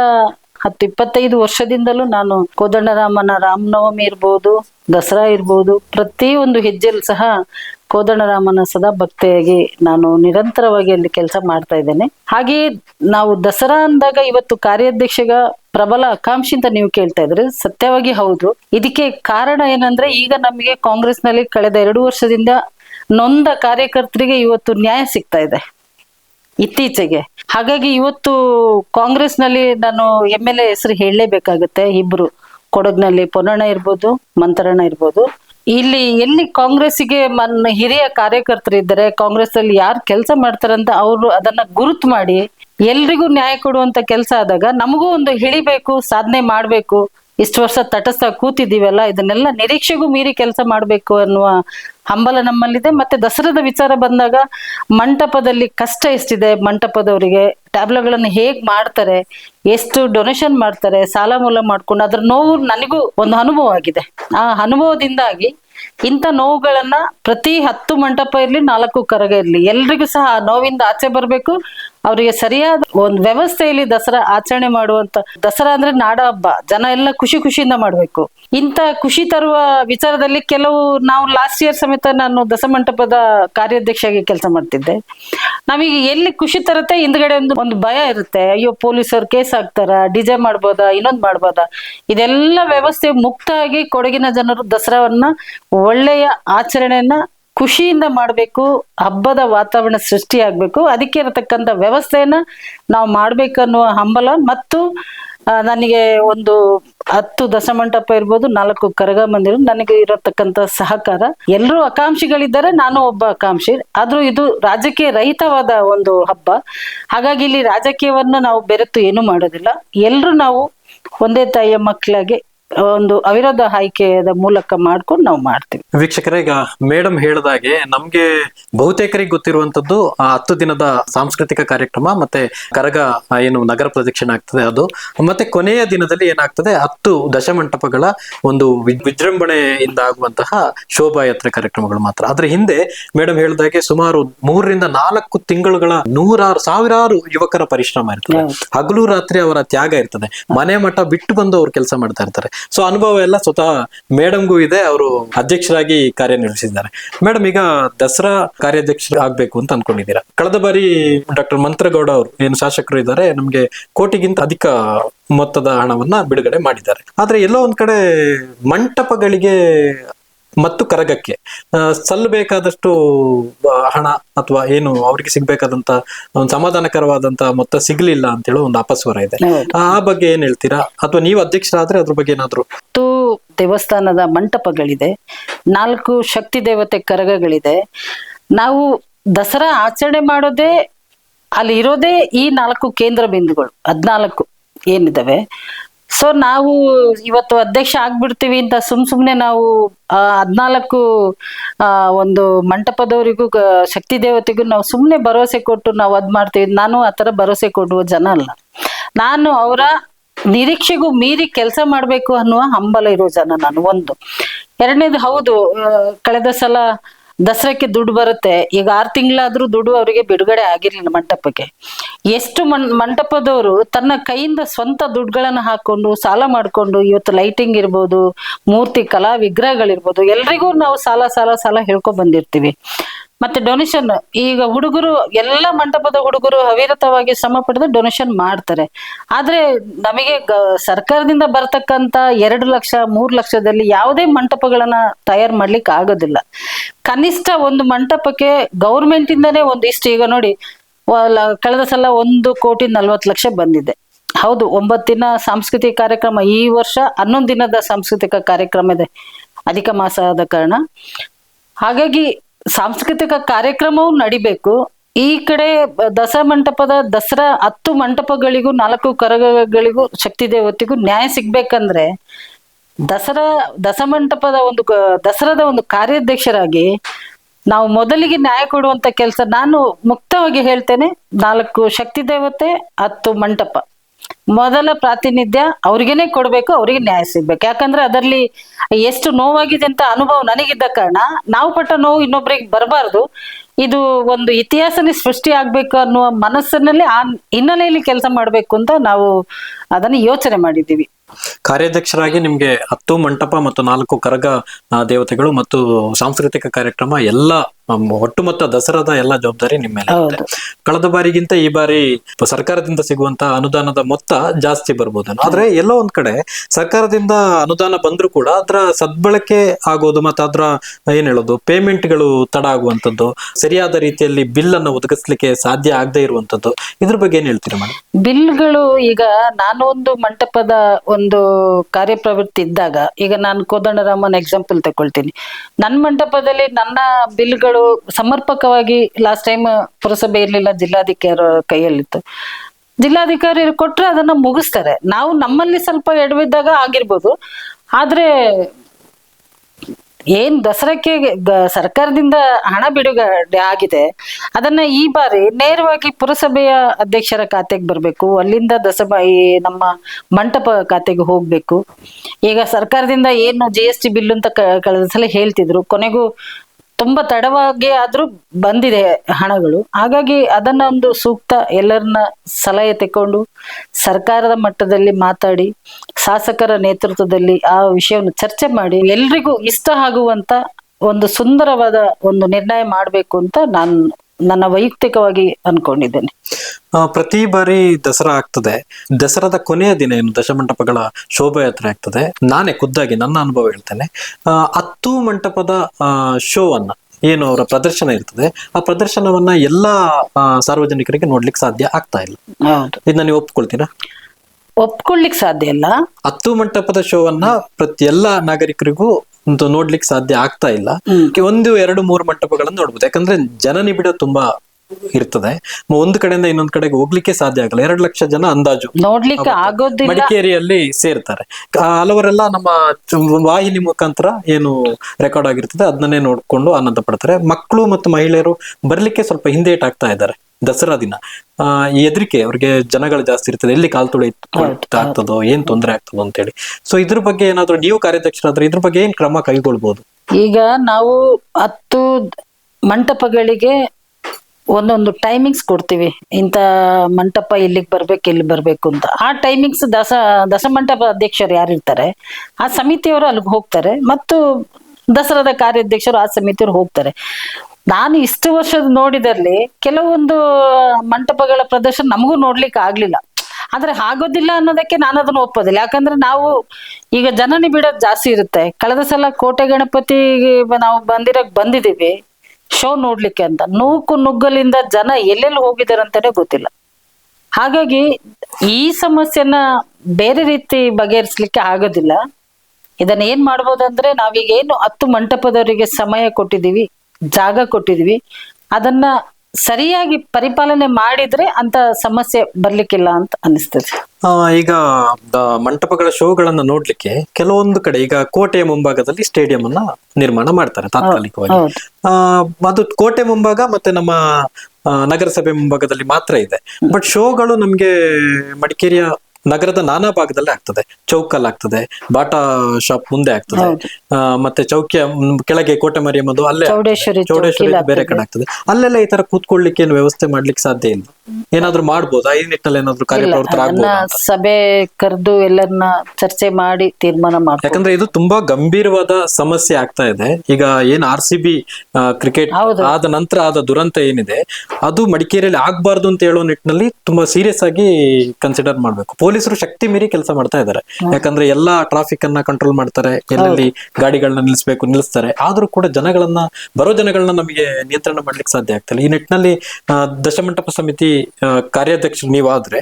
[SPEAKER 2] ಹತ್ತು ಇಪ್ಪತ್ತೈದು ವರ್ಷದಿಂದಲೂ ನಾನು ಕೋದಂಡರಾಮನ ರಾಮನವಮಿ ಇರ್ಬೋದು, ದಸರಾ ಇರ್ಬೋದು ಪ್ರತಿ ಒಂದು ಹೆಜ್ಜೆಯಲ್ಲಿ ಸಹ ಕೋದಂಡರಾಮನ ಸದಾ ಭಕ್ತೆಯಾಗಿ ನಾನು ನಿರಂತರವಾಗಿ ಅಲ್ಲಿ ಕೆಲಸ ಮಾಡ್ತಾ ಇದ್ದೇನೆ. ಹಾಗೆಯೇ ನಾವು ದಸರಾ ಅಂದಾಗ ಇವತ್ತು ಕಾರ್ಯಾಧ್ಯಕ್ಷಗ ಪ್ರಬಲ ಆಕಾಂಕ್ಷಿ ಅಂತ ನೀವು ಕೇಳ್ತಾ ಇದ್ರೆ ಸತ್ಯವಾಗಿ ಹೌದು. ಇದಕ್ಕೆ ಕಾರಣ ಏನಂದ್ರೆ ಈಗ ನಮಗೆ ಕಾಂಗ್ರೆಸ್ನಲ್ಲಿ ಕಳೆದ ಎರಡು ವರ್ಷದಿಂದ ನೊಂದ ಕಾರ್ಯಕರ್ತರಿಗೆ ಇವತ್ತು ನ್ಯಾಯ ಸಿಗ್ತಾ ಇದೆ. ಇತ್ತೀಚೆಗೆ. ಹಾಗಾಗಿ ಇವತ್ತು ಕಾಂಗ್ರೆಸ್ನಲ್ಲಿ ನಾನು ಎಂ ಎಲ್ ಎ ಹೆಸರು ಹೇಳಲೇಬೇಕಾಗುತ್ತೆ. ಇಬ್ರು ಕೊಡಗ್ನಲ್ಲಿ ಪೊನ್ನಣ್ಣ ಇರ್ಬೋದು, ಮಂತರಣ್ಣ ಇರ್ಬೋದು. ಇಲ್ಲಿ ಎಲ್ಲಿ ಕಾಂಗ್ರೆಸ್ಸಿಗೆ ಮನ್ ಹಿರಿಯ ಕಾರ್ಯಕರ್ತರು ಇದ್ದಾರೆ ಕಾಂಗ್ರೆಸ್ ಅಲ್ಲಿ ಯಾರು ಕೆಲಸ ಮಾಡ್ತಾರಂತ ಅವರು ಅದನ್ನ ಗುರುತು ಮಾಡಿ ಎಲ್ರಿಗೂ ನ್ಯಾಯ ಕೊಡುವಂತ ಕೆಲಸ ಆದಾಗ ನಮಗೂ ಒಂದು ಹಿಡಿಬೇಕು ಸಾಧನೆ ಮಾಡ್ಬೇಕು. ಇಷ್ಟು ವರ್ಷ ತಟಸ್ಥ ಕೂತಿದ್ದೀವಲ್ಲ, ಇದನ್ನೆಲ್ಲ ನಿರೀಕ್ಷೆಗೂ ಮೀರಿ ಕೆಲಸ ಮಾಡಬೇಕು ಅನ್ನುವ ಹಂಬಲ ನಮ್ಮಲ್ಲಿದೆ. ಮತ್ತೆ ದಸರಾದ ವಿಚಾರ ಬಂದಾಗ ಮಂಟಪದಲ್ಲಿ ಕಷ್ಟ ಎಷ್ಟಿದೆ, ಮಂಟಪದವರಿಗೆ ಟ್ಯಾಬ್ಲೆಟ್ಗಳನ್ನು ಹೇಗ್ ಮಾಡ್ತಾರೆ, ಎಷ್ಟು ಡೊನೇಷನ್ ಮಾಡ್ತಾರೆ, ಸಾಲ ಮೂಲ ಮಾಡ್ಕೊಂಡು ಅದ್ರ ನೋವು ನನಗೂ ಒಂದು ಅನುಭವ ಆಗಿದೆ. ಆ ಅನುಭವದಿಂದಾಗಿ ಇಂಥ ನೋವುಗಳನ್ನ ಪ್ರತಿ ಹತ್ತು ಮಂಟಪ ಇರ್ಲಿ, ನಾಲ್ಕು ಕರಗ ಇರ್ಲಿ, ಎಲ್ರಿಗೂ ಸಹ ನೋವಿಂದ ಆಚೆ ಬರ್ಬೇಕು. ಅವರಿಗೆ ಸರಿಯಾದ ಒಂದು ವ್ಯವಸ್ಥೆಯಲ್ಲಿ ದಸರಾ ಆಚರಣೆ ಮಾಡುವಂತ, ದಸರಾ ಅಂದ್ರೆ ನಾಡ ಹಬ್ಬ, ಜನ ಎಲ್ಲ ಖುಷಿ ಖುಷಿಯಿಂದ ಮಾಡ್ಬೇಕು. ಇಂತ ಖುಷಿ ತರುವ ವಿಚಾರದಲ್ಲಿ ಕೆಲವು ನಾವು ಲಾಸ್ಟ್ ಇಯರ್ ಸಮೇತ ನಾನು ದಸಮಂಟಪದ ಕಾರ್ಯಾಧ್ಯಕ್ಷಾಗಿ ಕೆಲಸ ಮಾಡ್ತಿದ್ದೆ. ನಮಗೆ ಎಲ್ಲಿ ಖುಷಿ ತರುತ್ತೆ, ಹಿಂದ್ಗಡೆ ಒಂದು ಒಂದು ಭಯ ಇರುತ್ತೆ. ಅಯ್ಯೋ ಪೊಲೀಸರು ಕೇಸ್ ಹಾಕ್ತಾರ ಡಿಜೆ ಮಾಡ್ಬೋದಾ, ಇನ್ನೊಂದು ಮಾಡ್ಬೋದಾ? ಇದೆಲ್ಲ ವ್ಯವಸ್ಥೆ ಮುಕ್ತವಾಗಿ ಕೊಡಗಿನ ಜನರು ದಸರಾವನ್ನ ಒಳ್ಳೆಯ ಆಚರಣೆಯನ್ನ ಖುಷಿಯಿಂದ ಮಾಡಬೇಕು, ಹಬ್ಬದ ವಾತಾವರಣ ಸೃಷ್ಟಿಯಾಗಬೇಕು, ಅದಕ್ಕೆ ಇರತಕ್ಕಂಥ ವ್ಯವಸ್ಥೆಯನ್ನ ನಾವು ಮಾಡಬೇಕನ್ನುವ ಹಂಬಲ ಮತ್ತು ನನಗೆ ಒಂದು ಹತ್ತು ದಶಮಂಟಪ ಇರ್ಬೋದು, ನಾಲ್ಕು ಕರಗ ಮಂದಿರ ನನಗೆ ಇರತಕ್ಕಂಥ ಸಹಕಾರ. ಎಲ್ಲರೂ ಆಕಾಂಕ್ಷಿಗಳಿದ್ದಾರೆ, ನಾನು ಒಬ್ಬ ಆಕಾಂಕ್ಷಿ. ಆದ್ರೂ ಇದು ರಾಜಕೀಯ ರಹಿತವಾದ ಒಂದು ಹಬ್ಬ. ಹಾಗಾಗಿ ಇಲ್ಲಿ ರಾಜಕೀಯವನ್ನ ನಾವು ಬೆರೆತು ಏನು ಮಾಡೋದಿಲ್ಲ. ಎಲ್ಲರೂ ನಾವು ಒಂದೇ ತಾಯಿಯ ಮಕ್ಕಳಾಗಿ ಒಂದು ಅವಿರೋಧ ಆಯ್ಕೆಯದ ಮೂಲಕ ಮಾಡ್ಕೊಂಡು ನಾವು ಮಾಡ್ತೀವಿ.
[SPEAKER 1] ವೀಕ್ಷಕರೇ ಈಗ ಮೇಡಮ್ ಹೇಳಿದಾಗೆ ನಮ್ಗೆ ಬಹುತೇಕರಿಗೆ ಗೊತ್ತಿರುವಂತದ್ದು ಆ ಹತ್ತು ದಿನದ ಸಾಂಸ್ಕೃತಿಕ ಕಾರ್ಯಕ್ರಮ ಮತ್ತೆ ಕರಗ ಏನು ನಗರ ಪ್ರದಕ್ಷಿಣೆ ಆಗ್ತದೆ ಅದು. ಮತ್ತೆ ಕೊನೆಯ ದಿನದಲ್ಲಿ ಏನಾಗ್ತದೆ ಹತ್ತು ದಶಮಂಟಪಗಳ ಒಂದು ವಿಜೃಂಭಣೆಯಿಂದ ಆಗುವಂತಹ ಶೋಭಾಯಾತ್ರೆ ಕಾರ್ಯಕ್ರಮಗಳು ಮಾತ್ರ. ಅದ್ರ ಹಿಂದೆ ಮೇಡಮ್ ಹೇಳಿದಾಗೆ ಸುಮಾರು ಮೂರರಿಂದ ನಾಲ್ಕು ತಿಂಗಳುಗಳ ನೂರಾರು ಸಾವಿರಾರು ಯುವಕರ ಪರಿಶ್ರಮ ಇರ್ತದೆ. ಹಗಲು ರಾತ್ರಿ ಅವರ ತ್ಯಾಗ ಇರ್ತದೆ. ಮನೆ ಮಠ ಬಿಟ್ಟು ಬಂದು ಅವ್ರು ಕೆಲಸ ಮಾಡ್ತಾ ಇರ್ತಾರೆ. ಸೊ ಅನುಭವ ಎಲ್ಲ ಸ್ವತಃ ಮೇಡಮ್ಗೂ ಇದೆ. ಅವರು ಅಧ್ಯಕ್ಷರಾಗಿ ಕಾರ್ಯನಿರ್ವಹಿಸಿದ್ದಾರೆ. ಮೇಡಮ್, ಈಗ ದಸರಾ ಕಾರ್ಯಾಧ್ಯಕ್ಷರು ಆಗ್ಬೇಕು ಅಂತ ಅನ್ಕೊಂಡಿದ್ದೀರಾ? ಕಳೆದ ಬಾರಿ ಡಾಕ್ಟರ್ ಮಂತ್ರಗೌಡ ಅವರು ಏನು ಶಾಸಕರು ಇದ್ದಾರೆ, ನಮ್ಗೆ ಕೋಟಿಗಿಂತ ಅಧಿಕ ಮೊತ್ತದ ಹಣವನ್ನ ಬಿಡುಗಡೆ ಮಾಡಿದ್ದಾರೆ. ಆದ್ರೆ ಎಲ್ಲೋ ಒಂದ್ ಕಡೆ ಮಂಟಪಗಳಿಗೆ ಮತ್ತು ಕರಗಕ್ಕೆ. ಸಲ್ಲಬೇಕಾದಷ್ಟು ಹಣ ಅಥವಾ ಏನು ಅವರಿಗೆ ಸಿಗ್ಬೇಕಾದಂತ ಒಂದು ಸಮಾಧಾನಕರವಾದಂತ ಮೊತ್ತ ಸಿಗ್ಲಿಲ್ಲ ಅಂತ ಹೇಳೋ ಒಂದು ಅಪಸ್ವರ ಇದೆ. ಆ ಬಗ್ಗೆ ಏನ್ ಹೇಳ್ತೀರಾ? ಅಥವಾ ನೀವು ಅಧ್ಯಕ್ಷರಾದ್ರೆ ಅದ್ರ ಬಗ್ಗೆ ಏನಾದ್ರು?
[SPEAKER 2] ದೇವಸ್ಥಾನದ ಮಂಟಪಗಳಿದೆ. ನಾಲ್ಕು ಶಕ್ತಿ ದೇವತೆ ಕರಗಗಳಿದೆ. ನಾವು ದಸರಾ ಆಚರಣೆ ಮಾಡೋದೇ ಅಲ್ಲಿ ಇರೋದೇ ಈ ನಾಲ್ಕು ಕೇಂದ್ರ ಬಿಂದುಗಳು ಹದ್ನಾಲ್ಕು ಏನಿದಾವೆ ಸೊ ನಾವು ಇವತ್ತು ಅಧ್ಯಕ್ಷ ಆಗ್ಬಿಡ್ತೀವಿ ಅಂತ ಸುಮ್ ಸುಮ್ನೆ ನಾವು ಹದ್ನಾಲ್ಕು ಒಂದು ಮಂಟಪದವರಿಗೂ ಶಕ್ತಿ ದೇವತೆಗೂ ನಾವು ಸುಮ್ನೆ ಭರವಸೆ ಕೊಟ್ಟು ನಾವು ಅದ್ ಮಾಡ್ತೀವಿ. ನಾನು ಆ ತರ ಭರವಸೆ ಕೊಡುವ ಜನ ಅಲ್ಲ. ನಾನು ಅವರ ನಿರೀಕ್ಷೆಗೂ ಮೀರಿ ಕೆಲಸ ಮಾಡ್ಬೇಕು ಅನ್ನುವ ಹಂಬಲ ಇರೋ ಜನ ನಾನು, ಒಂದು. ಎರಡನೇದು ಹೌದು ಕಳೆದ ಸಲ ದಸರಾಕ್ಕೆ ದುಡ್ಡು ಬರುತ್ತೆ. ಈಗ ಆರು ತಿಂಗಳಾದ್ರೂ ದುಡ್ಡು ಅವರಿಗೆ ಬಿಡುಗಡೆ ಆಗಿರ್ಲಿಲ್ಲ ಮಂಟಪಕ್ಕೆ. ಎಷ್ಟು ಮಂಟಪದವರು ತನ್ನ ಕೈಯಿಂದ ಸ್ವಂತ ದುಡ್ಡುಗಳನ್ನು ಹಾಕೊಂಡು, ಸಾಲ ಮಾಡಿಕೊಂಡು, ಇವತ್ತು ಲೈಟಿಂಗ್ ಇರ್ಬೋದು, ಮೂರ್ತಿ, ಕಲಾ, ವಿಗ್ರಹಗಳಿರ್ಬೋದು, ಎಲ್ರಿಗೂ ನಾವು ಸಾಲ ಸಾಲ ಸಾಲ ಹೇಳ್ಕೊಂಡ್ ಬಂದಿರ್ತೀವಿ. ಮತ್ತೆ ಡೊನೇಷನ್ ಈಗ ಹುಡುಗರು, ಎಲ್ಲ ಮಂಟಪದ ಹುಡುಗರು ಅವಿರತವಾಗಿ ಶ್ರಮ ಪಡೆದು ಡೊನೇಷನ್ ಮಾಡ್ತಾರೆ. ಆದ್ರೆ ನಮಗೆ ಸರ್ಕಾರದಿಂದ ಬರ್ತಕ್ಕಂತ ಎರಡು ಲಕ್ಷ, ಮೂರು ಲಕ್ಷದಲ್ಲಿ ಯಾವುದೇ ಮಂಟಪಗಳನ್ನ ತಯಾರು ಮಾಡ್ಲಿಕ್ಕೆ ಆಗೋದಿಲ್ಲ. ಕನಿಷ್ಠ ಒಂದು ಮಂಟಪಕ್ಕೆ ಗೌರ್ಮೆಂಟ್ ಇಂದಾನೇ ಒಂದಿಷ್ಟು, ಈಗ ನೋಡಿ ಕಳೆದ ಸಲ ಒಂದು ಕೋಟಿ ನಲ್ವತ್ತು ಲಕ್ಷ ಬಂದಿದೆ. ಹೌದು, ಒಂಬತ್ತು ದಿನ ಸಾಂಸ್ಕೃತಿಕ ಕಾರ್ಯಕ್ರಮ, ಈ ವರ್ಷ ಹನ್ನೊಂದು ದಿನದ ಸಾಂಸ್ಕೃತಿಕ ಕಾರ್ಯಕ್ರಮ ಇದೆ. ಅಧಿಕ ಮಾಸ ಆದ ಕಾರಣ. ಹಾಗಾಗಿ ಸಾಂಸ್ಕೃತಿಕ ಕಾರ್ಯಕ್ರಮವು ನಡಿಬೇಕು. ಈ ಕಡೆ ದಸರಾ ದಸ ಮಂಟಪದ ದಸರಾ ಹತ್ತು ಮಂಟಪಗಳಿಗೂ ನಾಲ್ಕು ಕರಗಗಳಿಗೂ ಶಕ್ತಿ ದೇವತೆಗೂ ನ್ಯಾಯ ಸಿಗ್ಬೇಕಂದ್ರೆ ದಸರಾ ದಸಮಂಟಪದ ಒಂದು ದಸರಾದ ಒಂದು ಕಾರ್ಯಾಧ್ಯಕ್ಷರಾಗಿ ನಾವು ಮೊದಲಿಗೆ ನ್ಯಾಯ ಕೊಡುವಂತ ಕೆಲಸ ನಾನು ಮುಕ್ತವಾಗಿ ಹೇಳ್ತೇನೆ. ನಾಲ್ಕು ಶಕ್ತಿ ದೇವತೆ, ಹತ್ತು ಮಂಟಪ. ಮೊದಲ ಪ್ರಾತಿನಿಧ್ಯ ಅವ್ರಿಗೇನೆ ಕೊಡ್ಬೇಕು, ಅವ್ರಿಗೆ ನ್ಯಾಯ ಸಿಗ್ಬೇಕು. ಯಾಕಂದ್ರೆ ಅದರಲ್ಲಿ ಎಷ್ಟು ನೋವಾಗಿದೆ ಅಂತ ಅನುಭವ ನನಗಿದ್ದ ಕಾರಣ, ನಾವು ಪಟ್ಟ ನೋವು ಇನ್ನೊಬ್ರಿಗೆ ಬರಬಾರ್ದು. ಇದು ಒಂದು ಇತಿಹಾಸನೇ ಸೃಷ್ಟಿ ಆಗ್ಬೇಕು ಅನ್ನುವ ಮನಸ್ಸಿನಲ್ಲಿ ಆ ಹಿನ್ನೆಲೆಯಲ್ಲಿ ಕೆಲಸ ಮಾಡ್ಬೇಕು ಅಂತ ನಾವು ಅದನ್ನ ಯೋಚನೆ ಮಾಡಿದ್ದೀವಿ.
[SPEAKER 1] ಕಾರ್ಯಾಧ್ಯಕ್ಷರಾಗಿ ನಿಮ್ಗೆ ಹತ್ತು ಮಂಟಪ ಮತ್ತು ನಾಲ್ಕು ಕರಗ ದೇವತೆಗಳು ಮತ್ತು ಸಾಂಸ್ಕೃತಿಕ ಕಾರ್ಯಕ್ರಮ ಎಲ್ಲ ಒಟ್ಟು ಮೊತ್ತ ದಸರಾದ ಎಲ್ಲ ಜವಾಬ್ದಾರಿ ನಿಮ್ಮ ಮೇಲೆ. ಕಳೆದ ಬಾರಿಗಿಂತ ಈ ಬಾರಿ ಸರ್ಕಾರದಿಂದ ಸಿಗುವಂತ ಅನುದಾನದ ಮೊತ್ತ ಜಾಸ್ತಿ ಬರ್ಬೋದು ಆದ್ರೆ ಎಲ್ಲೋ ಒಂದ್ ಕಡೆ ಸರ್ಕಾರದಿಂದ ಅನುದಾನ ಬಂದ್ರು ಕೂಡ ಅದರ ಸದ್ಬಳಕೆ ಆಗೋದು ಮತ್ತೆ ಅದರ ಏನ್ ಹೇಳೋದು ಪೇಮೆಂಟ್ಗಳು ತಡ ಆಗುವಂತದ್ದು ಸರಿಯಾದ ರೀತಿಯಲ್ಲಿ ಬಿಲ್ ಅನ್ನು ಒದಗಿಸ್ಲಿಕ್ಕೆ ಸಾಧ್ಯ ಆಗದೆ ಇರುವಂತದ್ದು ಇದ್ರ ಬಗ್ಗೆ ಏನ್ ಹೇಳ್ತೀರಾ ಮೇಡಮ್
[SPEAKER 2] ಬಿಲ್ಗಳು ಈಗ ನಾನು ಒಂದು ಮಂಟಪದ ಒಂದು ಕಾರ್ಯಪ್ರವೃತ್ತಿ ಇದ್ದಾಗ ಈಗ ನಾನು ಕೋದಂಡರಾಮನ್ ಎಕ್ಸಾಂಪಲ್ ತಗೊಳ್ತೀನಿ. ನನ್ನ ಮಂಟಪದಲ್ಲಿ ನನ್ನ ಬಿಲ್ಗಳು ಸಮರ್ಪಕವಾಗಿ ಲಾಸ್ಟ್ ಟೈಮ್ ಪುರಸಭೆ ಇರ್ಲಿಲ್ಲ ಜಿಲ್ಲಾಧಿಕಾರಿ ಕೈಯಲ್ಲಿತ್ತು. ಜಿಲ್ಲಾಧಿಕಾರಿ ಕೊಟ್ರೆ ಅದನ್ನ ಮುಗಿಸ್ತಾರೆ. ನಾವು ನಮ್ಮಲ್ಲಿ ಸ್ವಲ್ಪ ಎಡವಿದ್ದಾಗ ಆಗಿರ್ಬೋದು. ಆದ್ರೆ ಏನ್ ದಸರಾಕ್ಕೆ ಸರ್ಕಾರದಿಂದ ಹಣ ಬಿಡುಗಡೆ ಆಗಿದೆ, ಅದನ್ನ ಈ ಬಾರಿ ನೇರವಾಗಿ ಪುರಸಭೆಯ ಅಧ್ಯಕ್ಷರ ಖಾತೆಗೆ ಬರಬೇಕು. ಅಲ್ಲಿಂದ ದಸರಾ ಈ ನಮ್ಮ ಮಂಟಪ ಖಾತೆಗೆ ಹೋಗ್ಬೇಕು. ಈಗ ಸರ್ಕಾರದಿಂದ ಏನು ಜಿ ಎಸ್ ಟಿ ಬಿಲ್ ಅಂತ ಕಳೆದ ಸಲ ಹೇಳ್ತಿದ್ರು. ಕೊನೆಗೂ ತುಂಬಾ ತಡವಾಗಿ ಆದ್ರೂ ಬಂದಿದೆ ಹಣಗಳು. ಹಾಗಾಗಿ ಅದನ್ನ ಒಂದು ಸೂಕ್ತ ಎಲ್ಲರನ್ನ ಸಲಹೆ ತಕೊಂಡು ಸರ್ಕಾರದ ಮಟ್ಟದಲ್ಲಿ ಮಾತಾಡಿ, ಶಾಸಕರ ನೇತೃತ್ವದಲ್ಲಿ ಆ ವಿಷಯವನ್ನು ಚರ್ಚೆ ಮಾಡಿ, ಎಲ್ರಿಗೂ ಇಷ್ಟ ಆಗುವಂತ ಒಂದು ಸುಂದರವಾದ ಒಂದು ನಿರ್ಣಯ ಮಾಡಬೇಕು ಅಂತ ನಾನು ನನ್ನ ವೈಯಕ್ತಿಕವಾಗಿ ಅನ್ಕೊಂಡಿದ್ದೇನೆ.
[SPEAKER 1] ಪ್ರತಿ ಬಾರಿ ದಸರಾ ಆಗ್ತದೆ. ದಸರಾದ ಕೊನೆಯ ದಿನ ಏನು ದಶಮಂಟಪಗಳ ಶೋಭಾಯಾತ್ರೆ ಆಗ್ತದೆ. ನಾನೇ ಖುದ್ದಾಗಿ ನನ್ನ ಅನುಭವ ಹೇಳ್ತೇನೆ. ಹತ್ತು ಮಂಟಪದ ಶೋ ಅನ್ನ ಏನು ಅವರ ಪ್ರದರ್ಶನ ಇರ್ತದೆ. ಆ ಪ್ರದರ್ಶನವನ್ನ ಎಲ್ಲಾ ಸಾರ್ವಜನಿಕರಿಗೆ ನೋಡ್ಲಿಕ್ಕೆ ಸಾಧ್ಯ ಆಗ್ತಾ ಇಲ್ಲ. ಇದನ್ನ ನೀವು ಒಪ್ಕೊಳ್ತೀರಾ?
[SPEAKER 2] ಒಪ್ಕೊಳ್ಳಿಕ್ ಸಾಧ್ಯ ಇಲ್ಲ.
[SPEAKER 1] ಹತ್ತು ಮಂಟಪದ ಶೋವನ್ನ ಪ್ರತಿ ಎಲ್ಲ ನಾಗರಿಕರಿಗೂ ಒಂದು ನೋಡ್ಲಿಕ್ಕೆ ಸಾಧ್ಯ ಆಗ್ತಾ ಇಲ್ಲ. ಒಂದು ಎರಡು ಮೂರು ಮಂಟಪಗಳನ್ನು ನೋಡ್ಬೋದು. ಯಾಕಂದ್ರೆ ಜನನಿಬಿಡ ತುಂಬಾ ಇರ್ತದೆ. ಒಂದು ಕಡೆಯಿಂದ ಇನ್ನೊಂದ್ ಕಡೆಗೆ ಹೋಗ್ಲಿಕ್ಕೆ ಸಾಧ್ಯ ಆಗಲ್ಲ. ಎರಡು ಲಕ್ಷ ಜನ ಅಂದಾಜು.
[SPEAKER 2] ನೋಡ್ಲಿಕ್ಕೆ ಆಗೋದಿಲ್ಲ.
[SPEAKER 1] ಮಡಿಕೇರಿಯಲ್ಲಿ ಸೇರ್ತಾರೆ. ಹಲವರೆಲ್ಲ ನಮ್ಮ ವಾಹಿನಿ ಮುಖಾಂತರ ಏನು ರೆಕಾರ್ಡ್ ಆಗಿರ್ತದೆ ಅದನ್ನೇ ನೋಡ್ಕೊಂಡು ಆನಂದ ಪಡ್ತಾರೆ ಮಕ್ಕಳು ಮತ್ತು ಮಹಿಳೆಯರು ಬರ್ಲಿಕ್ಕೆ ಸ್ವಲ್ಪ ಹಿಂದೇಟ್ ಆಗ್ತಾ ಇದ್ದಾರೆ. ದಸರಾ ದಿನ. ಆ ಹೆದರಿಕೆ ಅವ್ರಿಗೆ ಜನಗಳು ಜಾಸ್ತಿ ಇರ್ತದೆ. ಎಲ್ಲಿ ಕಾಲ್ ತುಳಿ ಆಗ್ತದೋ ಏನ್ ತೊಂದರೆ ಆಗ್ತದೋ ಅಂತೇಳಿ. ಸೊ ಇದ್ರ ಬಗ್ಗೆ ಏನಾದ್ರು ನೀವು ಕಾರ್ಯಾಧ್ಯಕ್ಷರಾದ್ರೆ ಇದ್ರ ಬಗ್ಗೆ ಏನ್ ಕ್ರಮ ಕೈಗೊಳ್ಬಹುದು
[SPEAKER 2] ಈಗ ನಾವು ಹತ್ತು ಮಂಟಪಗಳಿಗೆ ಒಂದೊಂದು ಟೈಮಿಂಗ್ಸ್ ಕೊಡ್ತೀವಿ. ಇಂಥ ಮಂಟಪ ಇಲ್ಲಿಗೆ ಬರ್ಬೇಕು ಇಲ್ಲಿ ಬರ್ಬೇಕು ಅಂತ. ಆ ಟೈಮಿಂಗ್ಸ್ ದಸ ದಸ ಮಂಟಪ ಅಧ್ಯಕ್ಷರು ಯಾರಿರ್ತಾರೆ ಆ ಸಮಿತಿಯವರು ಅಲ್ಲಿಗೆ ಹೋಗ್ತಾರೆ. ಮತ್ತು ದಸರಾದ ಕಾರ್ಯಾಧ್ಯಕ್ಷರು ಆ ಸಮಿತಿಯವರು ಹೋಗ್ತಾರೆ. ನಾನು ಇಷ್ಟು ವರ್ಷದ ನೋಡಿದಲ್ಲಿ ಕೆಲವೊಂದು ಮಂಟಪಗಳ ಪ್ರದರ್ಶನ ನಮಗೂ ನೋಡ್ಲಿಕ್ಕೆ ಆಗ್ಲಿಲ್ಲ. ಆದ್ರೆ ಆಗೋದಿಲ್ಲ ಅನ್ನೋದಕ್ಕೆ ನಾನು ಅದನ್ನ ಒಪ್ಪೋದಿಲ್ಲ. ಯಾಕಂದ್ರೆ ನಾವು ಈಗ ಜನನಿ ಬಿಡೋದು ಜಾಸ್ತಿ ಇರುತ್ತೆ. ಕಳೆದ ಸಲ ಕೋಟೆ ಗಣಪತಿ ನಾವು ಬಂದಿರಕ್ ಬಂದಿದ್ದೀವಿ. ಶೋ ನೋಡ್ಲಿಕ್ಕೆ ಅಂತ. ನೂಕು ನುಗ್ಗಲಿಂದ ಜನ ಎಲ್ಲೆಲ್ಲಿ ಹೋಗಿದ್ದಾರೆ ಅಂತಾನೆ ಗೊತ್ತಿಲ್ಲ. ಹಾಗಾಗಿ ಈ ಸಮಸ್ಯೆನ ಬೇರೆ ರೀತಿ ಬಗೆಹರಿಸ್ಲಿಕ್ಕೆ ಆಗೋದಿಲ್ಲ. ಇದನ್ನ ಏನ್ ಮಾಡ್ಬೋದಂದ್ರೆ ನಾವೀಗ ಏನು ಹತ್ತು ಮಂಟಪದವರಿಗೆ ಸಮಯ ಕೊಟ್ಟಿದೀವಿ ಜಾಗ ಕೊಟ್ಟಿದ್ವಿ. ಅದನ್ನ ಸರಿಯಾಗಿ ಪರಿಪಾಲನೆ ಮಾಡಿದ್ರೆ ಅಂತ ಸಮಸ್ಯೆ ಬರ್ಲಿಕ್ಕಿಲ್ಲ ಅಂತ ಅನಿಸ್ತದೆ
[SPEAKER 1] ಆ, ಈಗ ಮಂಟಪಗಳ ಶೋಗಳನ್ನ ನೋಡ್ಲಿಕ್ಕೆ ಕೆಲವೊಂದು ಕಡೆ ಈಗ ಕೋಟೆಯ ಮುಂಭಾಗದಲ್ಲಿ ಸ್ಟೇಡಿಯಂ ಅನ್ನ ನಿರ್ಮಾಣ ಮಾಡ್ತಾರೆ ತಾತ್ಕಾಲಿಕವಾಗಿ. ಆ, ಅದು ಕೋಟೆ ಮುಂಭಾಗ ಮತ್ತೆ ನಮ್ಮ ನಗರಸಭೆ ಮುಂಭಾಗದಲ್ಲಿ ಮಾತ್ರ ಇದೆ. ಬಟ್ ಶೋಗಳು ನಮ್ಗೆ ಮಡಿಕೇರಿಯ ನಗರದ ನಾನಾ ಭಾಗದಲ್ಲಿ ಆಗ್ತದೆ. ಚೌಕಲ್ಲಿ ಆಗ್ತದೆ ಬಾಟಾ ಶಾಪ್ ಮುಂದೆ ಆಗ್ತದೆ. ಮತ್ತೆ ಚೌಕಿಯ ಕೆಳಗೆ ಕೋಟೆ ಮರಿಯಮ್ಮದು ಅಲ್ಲೇ
[SPEAKER 2] ಚೌಡೇಶ್ವರಿ
[SPEAKER 1] ಬೇರೆ ಕಡೆ ಆಗ್ತದೆ. ಅಲ್ಲೆಲ್ಲ ಈ ತರ ಕೂತ್ಕೊಳ್ಳಿಕ್ಕೆ ಏನು ವ್ಯವಸ್ಥೆ ಮಾಡ್ಲಿಕ್ಕೆ ಸಾಧ್ಯ ಇಲ್ಲ. ಏನಾದ್ರೂ ಮಾಡ್ಬೋದು? ಈ ನಿಟ್ಟಿನಲ್ಲಿ ಏನಾದ್ರು
[SPEAKER 2] ಸಭೆ ಕರೆದು ಎಲ್ಲರನ್ನ ಚರ್ಚೆ ಮಾಡಿ ತೀರ್ಮಾನ ಮಾಡಿ
[SPEAKER 1] ಯಾಕಂದ್ರೆ ಇದು ತುಂಬಾ ಗಂಭೀರವಾದ ಸಮಸ್ಯೆ ಆಗ್ತಾ ಇದೆ. ಈಗ ಏನ್ ಆರ್ ಸಿ ಬಿ ಕ್ರಿಕೆಟ್ ಆದ ನಂತರ ಆದ ದುರಂತ ಏನಿದೆ ಅದು ಮಡಿಕೇರಿಯಲ್ಲಿ ಆಗ್ಬಾರ್ದು ಅಂತ ಹೇಳೋ ನಿಟ್ಟಿನಲ್ಲಿ ತುಂಬಾ ಸೀರಿಯಸ್ ಆಗಿ ಕನ್ಸಿಡರ್ ಮಾಡ್ಬೇಕು. ಪೊಲೀಸರು ಶಕ್ತಿ ಮೀರಿ ಕೆಲಸ ಮಾಡ್ತಾ ಇದ್ದಾರೆ. ಯಾಕಂದ್ರೆ ಎಲ್ಲಾ ಟ್ರಾಫಿಕ್ ಅನ್ನ ಕಂಟ್ರೋಲ್ ಮಾಡ್ತಾರೆ ಎಲ್ಲೆಲ್ಲಿ ಗಾಡಿಗಳನ್ನ ನಿಲ್ಲಿಸಬೇಕು ನಿಲ್ಲಿಸ್ತಾರೆ. ಆದ್ರೂ ಕೂಡ ಜನಗಳನ್ನ ಬರೋ ಜನಗಳನ್ನ ನಮಗೆ ನಿಯಂತ್ರಣ ಮಾಡ್ಲಿಕ್ಕೆ ಸಾಧ್ಯ ಆಗ್ತಿಲ್ಲ. ಈ ನಿಟ್ಟಿನಲ್ಲಿ ದಶಮಂಟಪ ಸಮಿತಿ ಕಾರ್ಯಾಧ್ಯಕ್ಷ ಕಾರ್ಯಾಧ್ಯಕ್ಷರು ನೀವಾದ್ರೆ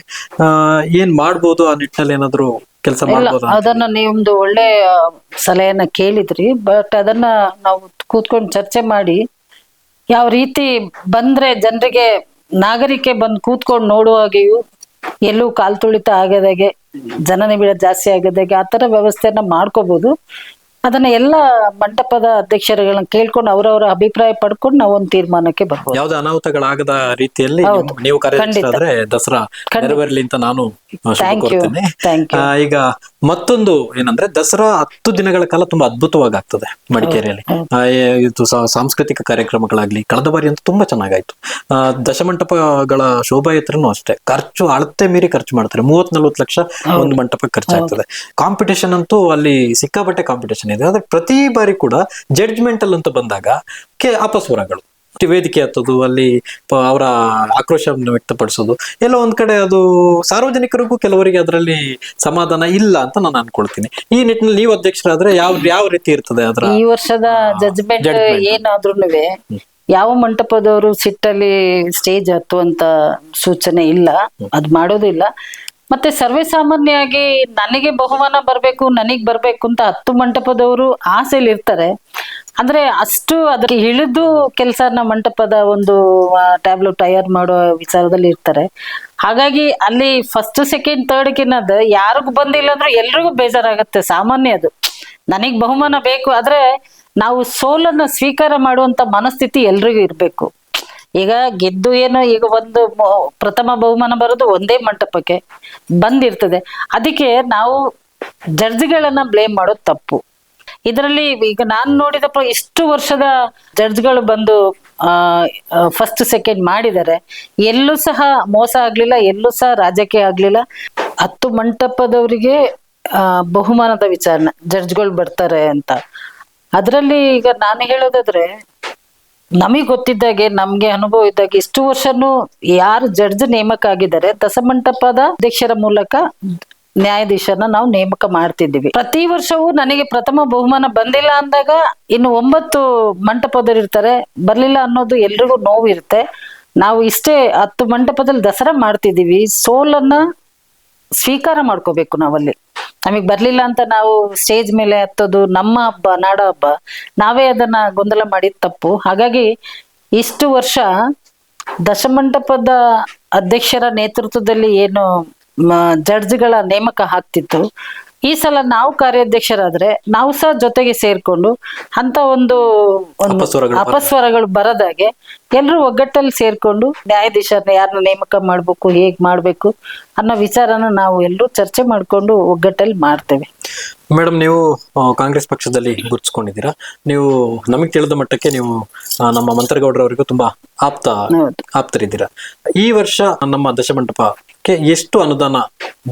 [SPEAKER 1] ಏನ್ ಮಾಡ್ಬೋದು ಆ ನಿಟ್ಟಿನಲ್ಲಿ ಏನಾದ್ರು ಕೆಲಸ ಮಾಡಬಹುದು
[SPEAKER 2] ಅದನ್ನ ನೀವೊಂದು ಒಳ್ಳೆ ಸಲಹೆಯನ್ನ ಕೇಳಿದ್ರಿ. ಬಟ್ ಅದನ್ನ ನಾವು ಕೂತ್ಕೊಂಡು ಚರ್ಚೆ ಮಾಡಿ ಯಾವ ರೀತಿ ಬಂದ್ರೆ ಜನರಿಗೆ ನಾಗರಿಕೆ ಬಂದು ಕೂತ್ಕೊಂಡು ನೋಡುವಾಗೆಯೂ ಎಲ್ಲೂ ಕಾಲ್ ತುಳಿತ ಆಗದಾಗೆ ಜನನಿಬಿಡ ಜಾಸ್ತಿ ಆಗದಾಗೆ ಆ ಥರ ವ್ಯವಸ್ಥೆಯನ್ನ ಮಾಡ್ಕೋಬಹುದು ಅದನ್ನ ಎಲ್ಲ ಮಂಟಪದ ಅಧ್ಯಕ್ಷರುಗಳನ್ನ ಕೇಳ್ಕೊಂಡು ಅವರವರ ಅಭಿಪ್ರಾಯ ಪಡ್ಕೊಂಡು ನಾವು ಒಂದು ತೀರ್ಮಾನಕ್ಕೆ ಬರ್ಬೋದು.
[SPEAKER 1] ಯಾವುದೇ ಅನಾಹುತಗಳಾಗದ ರೀತಿಯಲ್ಲಿ ನೀವು- ಕರೆ ದಸರಾ ನೆರವೇರಲಿ ಅಂತ ನಾನು ಈಗ ಮತ್ತೊಂದು ಏನಂದ್ರೆ ದಸರಾ ಹತ್ತು ದಿನಗಳ ಕಾಲ ತುಂಬಾ ಅದ್ಭುತವಾಗಿ ಆಗ್ತದೆ ಮಡಿಕೇರಿಯಲ್ಲಿ ಇದು ಸಾಂಸ್ಕೃತಿಕ ಕಾರ್ಯಕ್ರಮಗಳಾಗ್ಲಿ ಕಳೆದ ಬಾರಿ ಅಂತೂ ತುಂಬಾ ಚೆನ್ನಾಗಾಯ್ತು. ದಶಮಂಟಪಗಳ ಶೋಭಾಯಾತ್ರೆನೂ ಅಷ್ಟೇ. ಖರ್ಚು ಅಳತೆ ಮೀರಿ ಖರ್ಚು ಮಾಡ್ತಾರೆ. ಮೂವತ್ ನಲ್ವತ್ತು ಲಕ್ಷ ಒಂದು ಮಂಟಪಕ್ಕೆ ಖರ್ಚಾಗ್ತದೆ. ಕಾಂಪಿಟೇಷನ್ ಅಂತೂ ಅಲ್ಲಿ ಸಿಕ್ಕಾಪಟ್ಟೆ ಕಾಂಪಿಟೇಷನ್ ಇದೆ ಆದ್ರೆ ಪ್ರತಿ ಬಾರಿ ಕೂಡ ಜಡ್ಜ್ಮೆಂಟಲ್ ಅಂತ ಬಂದಾಗ ಕೆ ಅಪಸ್ವರಗಳು ವೇದಿಕೆ ಹತ್ತೋದು ಅಲ್ಲಿ ಅವರ ಆಕ್ರೋಶವನ್ನು ವ್ಯಕ್ತಪಡಿಸೋದು ಎಲ್ಲ ಒಂದ್ ಕಡೆ ಅದು ಸಾರ್ವಜನಿಕರಿಗೂ ಕೆಲವರಿಗೆ ಅದರಲ್ಲಿ ಸಮಾಧಾನ ಇಲ್ಲ ಅಂತ ನಾನು ಅನ್ಕೊಳ್ತೀನಿ. ಈ ನಿಟ್ಟಿನಲ್ಲಿ ನೀವು ಅಧ್ಯಕ್ಷರಾದ್ರೆ ಯಾವ ಯಾವ ರೀತಿ ಇರ್ತದೆ ಅದರ
[SPEAKER 2] ಈ ವರ್ಷದ
[SPEAKER 1] ಜಡ್ಜ್ಮೆಂಟ್
[SPEAKER 2] ಏನಾದ್ರೂ ಯಾವ ಮಂಟಪದವರು ಸಿಟ್ಟಲ್ಲಿ ಸ್ಟೇಜ್ ಹತ್ತುವಂತ ಸೂಚನೆ ಇಲ್ಲ. ಅದ್ ಮಾಡೋದಿಲ್ಲ. ಮತ್ತೆ ಸರ್ವೇ ಸಾಮಾನ್ಯವಾಗಿ ನನಗೆ ಬಹುಮಾನ ಬರಬೇಕು, ನನಗೆ ಬರಬೇಕು ಅಂತ ಹತ್ತು ಮಂಟಪದವರು ಆಸೆಲಿ ಇರ್ತಾರೆ. ಅಂದ್ರೆ ಅಷ್ಟು ಅದಕ್ಕೆ ಇಳಿದು ಕೆಲಸನ ಮಂಟಪದ ಒಂದು ಟ್ಯಾಬ್ಲೆಟ್ ತಯಾರು ಮಾಡೋ ವಿಚಾರದಲ್ಲಿ ಇರ್ತಾರೆ. ಹಾಗಾಗಿ ಅಲ್ಲಿ ಫಸ್ಟ್ ಸೆಕೆಂಡ್ ಥರ್ಡ್ಗಿನ್ನದು ಯಾರಿಗೂ ಬಂದಿಲ್ಲ ಅಂದ್ರೆ ಎಲ್ರಿಗೂ ಬೇಜಾರಾಗತ್ತೆ, ಸಾಮಾನ್ಯ ಅದು. ನನಗ್ ಬಹುಮಾನ ಬೇಕು ಆದ್ರೆ ನಾವು ಸೋಲನ್ನ ಸ್ವೀಕಾರ ಮಾಡುವಂತ ಮನಸ್ಥಿತಿ ಎಲ್ರಿಗೂ ಇರ್ಬೇಕು. ಈಗ ಗೆದ್ದು ಏನು ಈಗ ಒಂದು ಪ್ರಥಮ ಬಹುಮಾನ ಬರೋದು ಒಂದೇ ಮಂಟಪಕ್ಕೆ ಬಂದಿರ್ತದೆ. ಅದಕ್ಕೆ ನಾವು ಜಡ್ಜ್ಗಳನ್ನ ಬ್ಲೇಮ್ ಮಾಡೋದು ತಪ್ಪು. ಇದರಲ್ಲಿ ಈಗ ನಾನು ನೋಡಿದಪ್ಪ ಇಷ್ಟು ವರ್ಷದ ಜಡ್ಜ್ಗಳು ಬಂದು ಫಸ್ಟ್ ಸೆಕೆಂಡ್ ಮಾಡಿದ್ದಾರೆ ಎಲ್ಲೂ ಸಹ ಮೋಸ ಆಗ್ಲಿಲ್ಲ, ಎಲ್ಲೂ ಸಹ ರಾಜಕೀಯ ಆಗ್ಲಿಲ್ಲ. ಹತ್ತು ಮಂಟಪದವರಿಗೆ ಬಹುಮಾನದ ವಿಚಾರಣೆ, ಜಡ್ಜ್ಗಳು ಬರ್ತಾರೆ ಅಂತ. ಅದರಲ್ಲಿ ಈಗ ನಾನು ಹೇಳೋದಾದ್ರೆ ನಮಗೆ ಗೊತ್ತಿದ್ದಾಗೆ, ನಮ್ಗೆ ಅನುಭವ ಇದ್ದಾಗ ಇಷ್ಟು ವರ್ಷನೂ ಯಾರು ಜಡ್ಜ್ ನೇಮಕ ಆಗಿದ್ದಾರೆ ದಸಮಂಟಪದ ಅಧ್ಯಕ್ಷರ ಮೂಲಕ ನ್ಯಾಯಾಧೀಶನ ನಾವು ನೇಮಕ ಮಾಡ್ತಿದ್ದೀವಿ. ಪ್ರತಿ ವರ್ಷವೂ ನನಗೆ ಪ್ರಥಮ ಬಹುಮಾನ ಬಂದಿಲ್ಲ ಅಂದಾಗ ಇನ್ನು ಒಂಬತ್ತು ಮಂಟಪದವ್ರು ಇರ್ತಾರೆ, ಬರ್ಲಿಲ್ಲ ಅನ್ನೋದು ಎಲ್ರಿಗೂ ನೋವು ಇರುತ್ತೆ ನಾವು ಇಷ್ಟೇ ಹತ್ತು ಮಂಟಪದಲ್ಲಿ ದಸರಾ ಮಾಡ್ತಿದ್ದೀವಿ, ಸೋಲನ್ನ ಸ್ವೀಕಾರ ಮಾಡ್ಕೋಬೇಕು ನಾವಲ್ಲಿ. ನಮಗೆ ಬರ್ಲಿಲ್ಲ ಅಂತ ನಾವು ಸ್ಟೇಜ್ ಮೇಲೆ ಹತ್ತೋದು ನಮ್ಮ ಹಬ್ಬ ನಾಡ ಹಬ್ಬ ನಾವೇ ಅದನ್ನ ಗೊಂದಲ ಮಾಡಿದ ತಪ್ಪು. ಹಾಗಾಗಿ ಇಷ್ಟು ವರ್ಷ ದಶಮಂಟಪದ ಅಧ್ಯಕ್ಷರ ನೇತೃತ್ವದಲ್ಲಿ ಏನು ಜಡ್ಜ್ಗಳ ನೇಮಕ ಆಗ್ತಿತ್ತು. ಈ ಸಲ ನಾವು ಕಾರ್ಯಾಧ್ಯಕ್ಷರಾದ್ರೆ ನಾವು ಸಹ ಜೊತೆಗೆ ಸೇರ್ಕೊಂಡು ಅಂತ ಒಂದು
[SPEAKER 1] ಅಪಸ್ವರಗಳು
[SPEAKER 2] ಬರದಾಗೆ ಎಲ್ರು ಒಗ್ಗಟ್ಟಲ್ಲಿ ಸೇರ್ಕೊಂಡು ನ್ಯಾಯಾಧೀಶರನ್ನ ಯಾರನ್ನ ನೇಮಕ ಮಾಡ್ಬೇಕು ಹೇಗ್ ಮಾಡ್ಬೇಕು ಅನ್ನೋ ವಿಚಾರನ ನಾವು ಎಲ್ಲರೂ ಚರ್ಚೆ ಮಾಡ್ಕೊಂಡು ಒಗ್ಗಟ್ಟಲ್ಲಿ ಮಾಡ್ತೇವೆ.
[SPEAKER 1] ಮೇಡಮ್ ನೀವು ಕಾಂಗ್ರೆಸ್ ಪಕ್ಷದಲ್ಲಿ ಗುರುತಿಸ್ಕೊಂಡಿದ್ದೀರಾ. ನೀವು ನಮಗೆ ತಿಳಿದ ಮಟ್ಟಕ್ಕೆ ನೀವು ನಮ್ಮ ಮಂತ್ರಗೌಡರವರಿಗೂ ತುಂಬಾ ಆಪ್ತ ಆಪ್ತರಿದ್ದೀರಾ. ಈ ವರ್ಷ ನಮ್ಮ ದಶಮಂಟಪಕ್ಕೆ ಎಷ್ಟು ಅನುದಾನ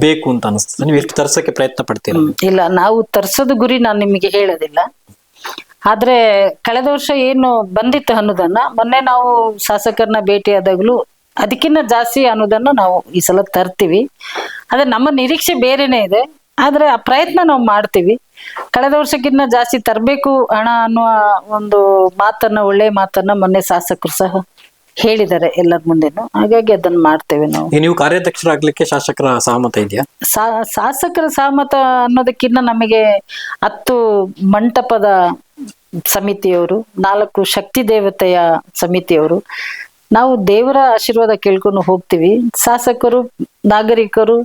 [SPEAKER 1] ಬೇಕು ಅಂತ ಅನಿಸ್ತದೆ? ನೀವು ಎಷ್ಟು ತರ್ಸಕ್ಕೆ ಪ್ರಯತ್ನ ಪಡ್ತೀರಾ.
[SPEAKER 2] ಇಲ್ಲ ನಾವು ತರ್ಸೋದು ಗುರಿ ನಾನು ನಿಮಗೆ ಹೇಳೋದಿಲ್ಲ. ಆದ್ರೆ ಕಳೆದ ವರ್ಷ ಏನು ಬಂದಿತ್ತು ಅನುದಾನ ಮೊನ್ನೆ ನಾವು ಶಾಸಕರನ್ನ ಭೇಟಿಯಾದಾಗಲೂ ಅದಕ್ಕಿಂತ ಜಾಸ್ತಿ ಅನ್ನೋದನ್ನು ನಾವು ಈ ಸಲ ತರ್ತೀವಿ. ಆದರೆ ನಮ್ಮ ನಿರೀಕ್ಷೆ ಬೇರೆನೇ ಇದೆ. ಆದ್ರೆ ಆ ಪ್ರಯತ್ನ ನಾವು ಮಾಡ್ತೀವಿ. ಕಳೆದ ವರ್ಷಕ್ಕಿಂತ ಜಾಸ್ತಿ ತರಬೇಕು ಹಣ ಅನ್ನುವ ಒಂದು ಮಾತನ್ನ ಒಳ್ಳೆ ಮಾತನ್ನ ಮೊನ್ನೆ ಶಾಸಕರು ಸಹ ಹೇಳಿದ್ದಾರೆ ಎಲ್ಲರ ಮುಂದೆನು. ಹಾಗಾಗಿ ಅದನ್ನ ಮಾಡ್ತೇವೆ ನಾವು.
[SPEAKER 1] ನೀವು ಕಾರ್ಯಾಧ್ಯಕ್ಷರಾಗ್ಲಿಕ್ಕೆ ಶಾಸಕರ ಸಹಮತ ಇದೆಯಾ?
[SPEAKER 2] ಶಾಸಕರ ಸಹಮತ ಅನ್ನೋದಕ್ಕಿಂತ ನಮಗೆ ಹತ್ತು ಮಂಟಪದ ಸಮಿತಿಯವರು ನಾಲ್ಕು ಶಕ್ತಿ ದೇವತೆಯ ಸಮಿತಿಯವರು ನಾವು ದೇವರ ಆಶೀರ್ವಾದ ಕೇಳ್ಕೊಂಡು ಹೋಗ್ತೀವಿ. ಶಾಸಕರು ನಾಗರಿಕರು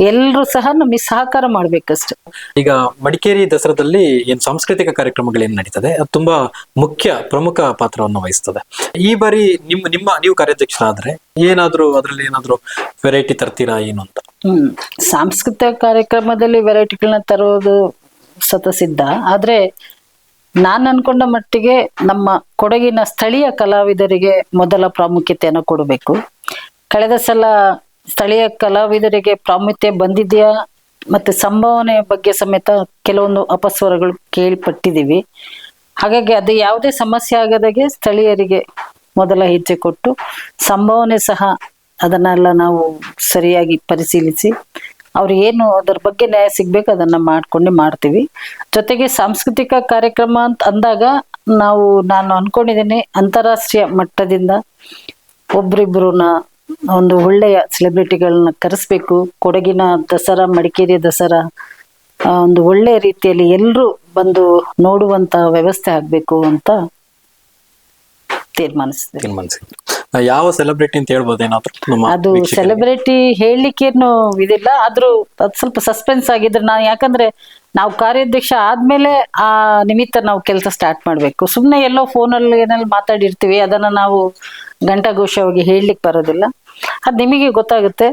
[SPEAKER 2] ಎಲ್ಲರೂ ಸಹ ನಮಗೆ ಸಹಕಾರ ಮಾಡ್ಬೇಕಷ್ಟೆ.
[SPEAKER 1] ಈಗ ಮಡಿಕೇರಿ ದಸರಾದಲ್ಲಿ ಏನ್ ಸಾಂಸ್ಕೃತಿಕ ಕಾರ್ಯಕ್ರಮಗಳೇನ್ ನಡೀತದೆ? ಅದು ತುಂಬಾ ಮುಖ್ಯ ಪ್ರಮುಖ ಪಾತ್ರವನ್ನು ವಹಿಸ್ತದೆ. ಈ ಬಾರಿ ನಿಮ್ಮ ನಿಮ್ಮ ನೀವು ಕಾರ್ಯಾಧ್ಯಕ್ಷರಾದ್ರೆ ಏನಾದ್ರೂ ಅದ್ರಲ್ಲಿ ಏನಾದ್ರೂ ವೆರೈಟಿ ತರ್ತೀರಾ ಏನು ಅಂತ?
[SPEAKER 2] ಹ್ಮ್. ಸಾಂಸ್ಕೃತಿಕ ಕಾರ್ಯಕ್ರಮದಲ್ಲಿ ವೆರೈಟಿಗಳನ್ನ ತರೋದು ಸತಸಿದ್ಧ ಆದ್ರೆ ನಾನು ಅನ್ಕೊಂಡ ಮಟ್ಟಿಗೆ ನಮ್ಮ ಕೊಡಗಿನ ಸ್ಥಳೀಯ ಕಲಾವಿದರಿಗೆ ಮೊದಲ ಪ್ರಾಮುಖ್ಯತೆಯನ್ನು ಕೊಡಬೇಕು. ಕಳೆದ ಸಲ ಸ್ಥಳೀಯ ಕಲಾವಿದರಿಗೆ ಪ್ರಾಮುಖ್ಯತೆ ಬಂದಿದೆಯಾ? ಮತ್ತೆ ಸಂಭಾವನೆ ಬಗ್ಗೆ ಸಮೇತ ಕೆಲವೊಂದು ಅಪಸ್ವರಗಳು ಕೇಳ್ಪಟ್ಟಿದ್ದೀವಿ. ಹಾಗಾಗಿ ಅದು ಯಾವುದೇ ಸಮಸ್ಯೆ ಆಗದಾಗೆ ಸ್ಥಳೀಯರಿಗೆ ಮೊದಲ ಹೆಜ್ಜೆ ಕೊಟ್ಟು ಸಂಭಾವನೆ ಸಹ ಅದನ್ನೆಲ್ಲ ನಾವು ಸರಿಯಾಗಿ ಪರಿಶೀಲಿಸಿ ಅವ್ರಿಗೆ ಏನು ಅದ್ರ ಬಗ್ಗೆ ನ್ಯಾಯ ಸಿಗ್ಬೇಕು, ಅದನ್ನ ಮಾಡ್ಕೊಂಡು ಮಾಡ್ತೀವಿ. ಜೊತೆಗೆ ಸಾಂಸ್ಕೃತಿಕ ಕಾರ್ಯಕ್ರಮ ಅಂತ ಅಂದಾಗ ನಾವು, ನಾನು ಅನ್ಕೊಂಡಿದ್ದೀನಿ ಅಂತಾರಾಷ್ಟ್ರೀಯ ಮಟ್ಟದಿಂದ ಒಬ್ರಿಬ್ರನ್ನ ಒಂದು ಒಳ್ಳೆಯ ಸೆಲೆಬ್ರಿಟಿಗಳನ್ನ ಕರೆಸ್ಬೇಕು. ಕೊಡಗಿನ ದಸರಾ, ಮಡಿಕೇರಿ ದಸರಾ ಒಂದು ಒಳ್ಳೆ ರೀತಿಯಲ್ಲಿ ಎಲ್ಲರೂ ಬಂದು ನೋಡುವಂತ ವ್ಯವಸ್ಥೆ ಆಗ್ಬೇಕು ಅಂತ
[SPEAKER 1] ಯಾವ ಸೆಲೆಬ್ರಿಟಿ ಅಂತ ಹೇಳ್ಬೋದು ಏನಾದ್ರು ನಮ್ಮ
[SPEAKER 2] ಅದು
[SPEAKER 1] ವೀಕ್ಷಕರಿಗೆ?
[SPEAKER 2] ಸೆಲೆಬ್ರಿಟಿ ಹೇಳಲಿಕ್ಕೇನು ಇದಿಲ್ಲ ಆದ್ರೂ ಅದ್ ಸ್ವಲ್ಪ ಸಸ್ಪೆನ್ಸ್ ಆಗಿದ್ರೆ ನಾನು ಯಾಕಂದ್ರೆ ನಾವು ಕಾರ್ಯಾಧ್ಯಕ್ಷ ಆದ್ಮೇಲೆ ಆ ನಿಮಿತ್ತ ನಾವು ಕೆಲಸ ಸ್ಟಾರ್ಟ್ ಮಾಡ್ಬೇಕು. ಸುಮ್ನೆ ಎಲ್ಲೋ ಫೋನಲ್ಲಿ ಏನಲ್ಲಿ ಮಾತಾಡಿರ್ತೀವಿ ಅದನ್ನ ನಾವು ಘಂಟಾಘೋಷವಾಗಿ ಹೇಳಲಿಕ್ಕೆ ಬರೋದಿಲ್ಲ. ಅದ್ ನಿಮಗೆ ಗೊತ್ತಾಗುತ್ತೆ.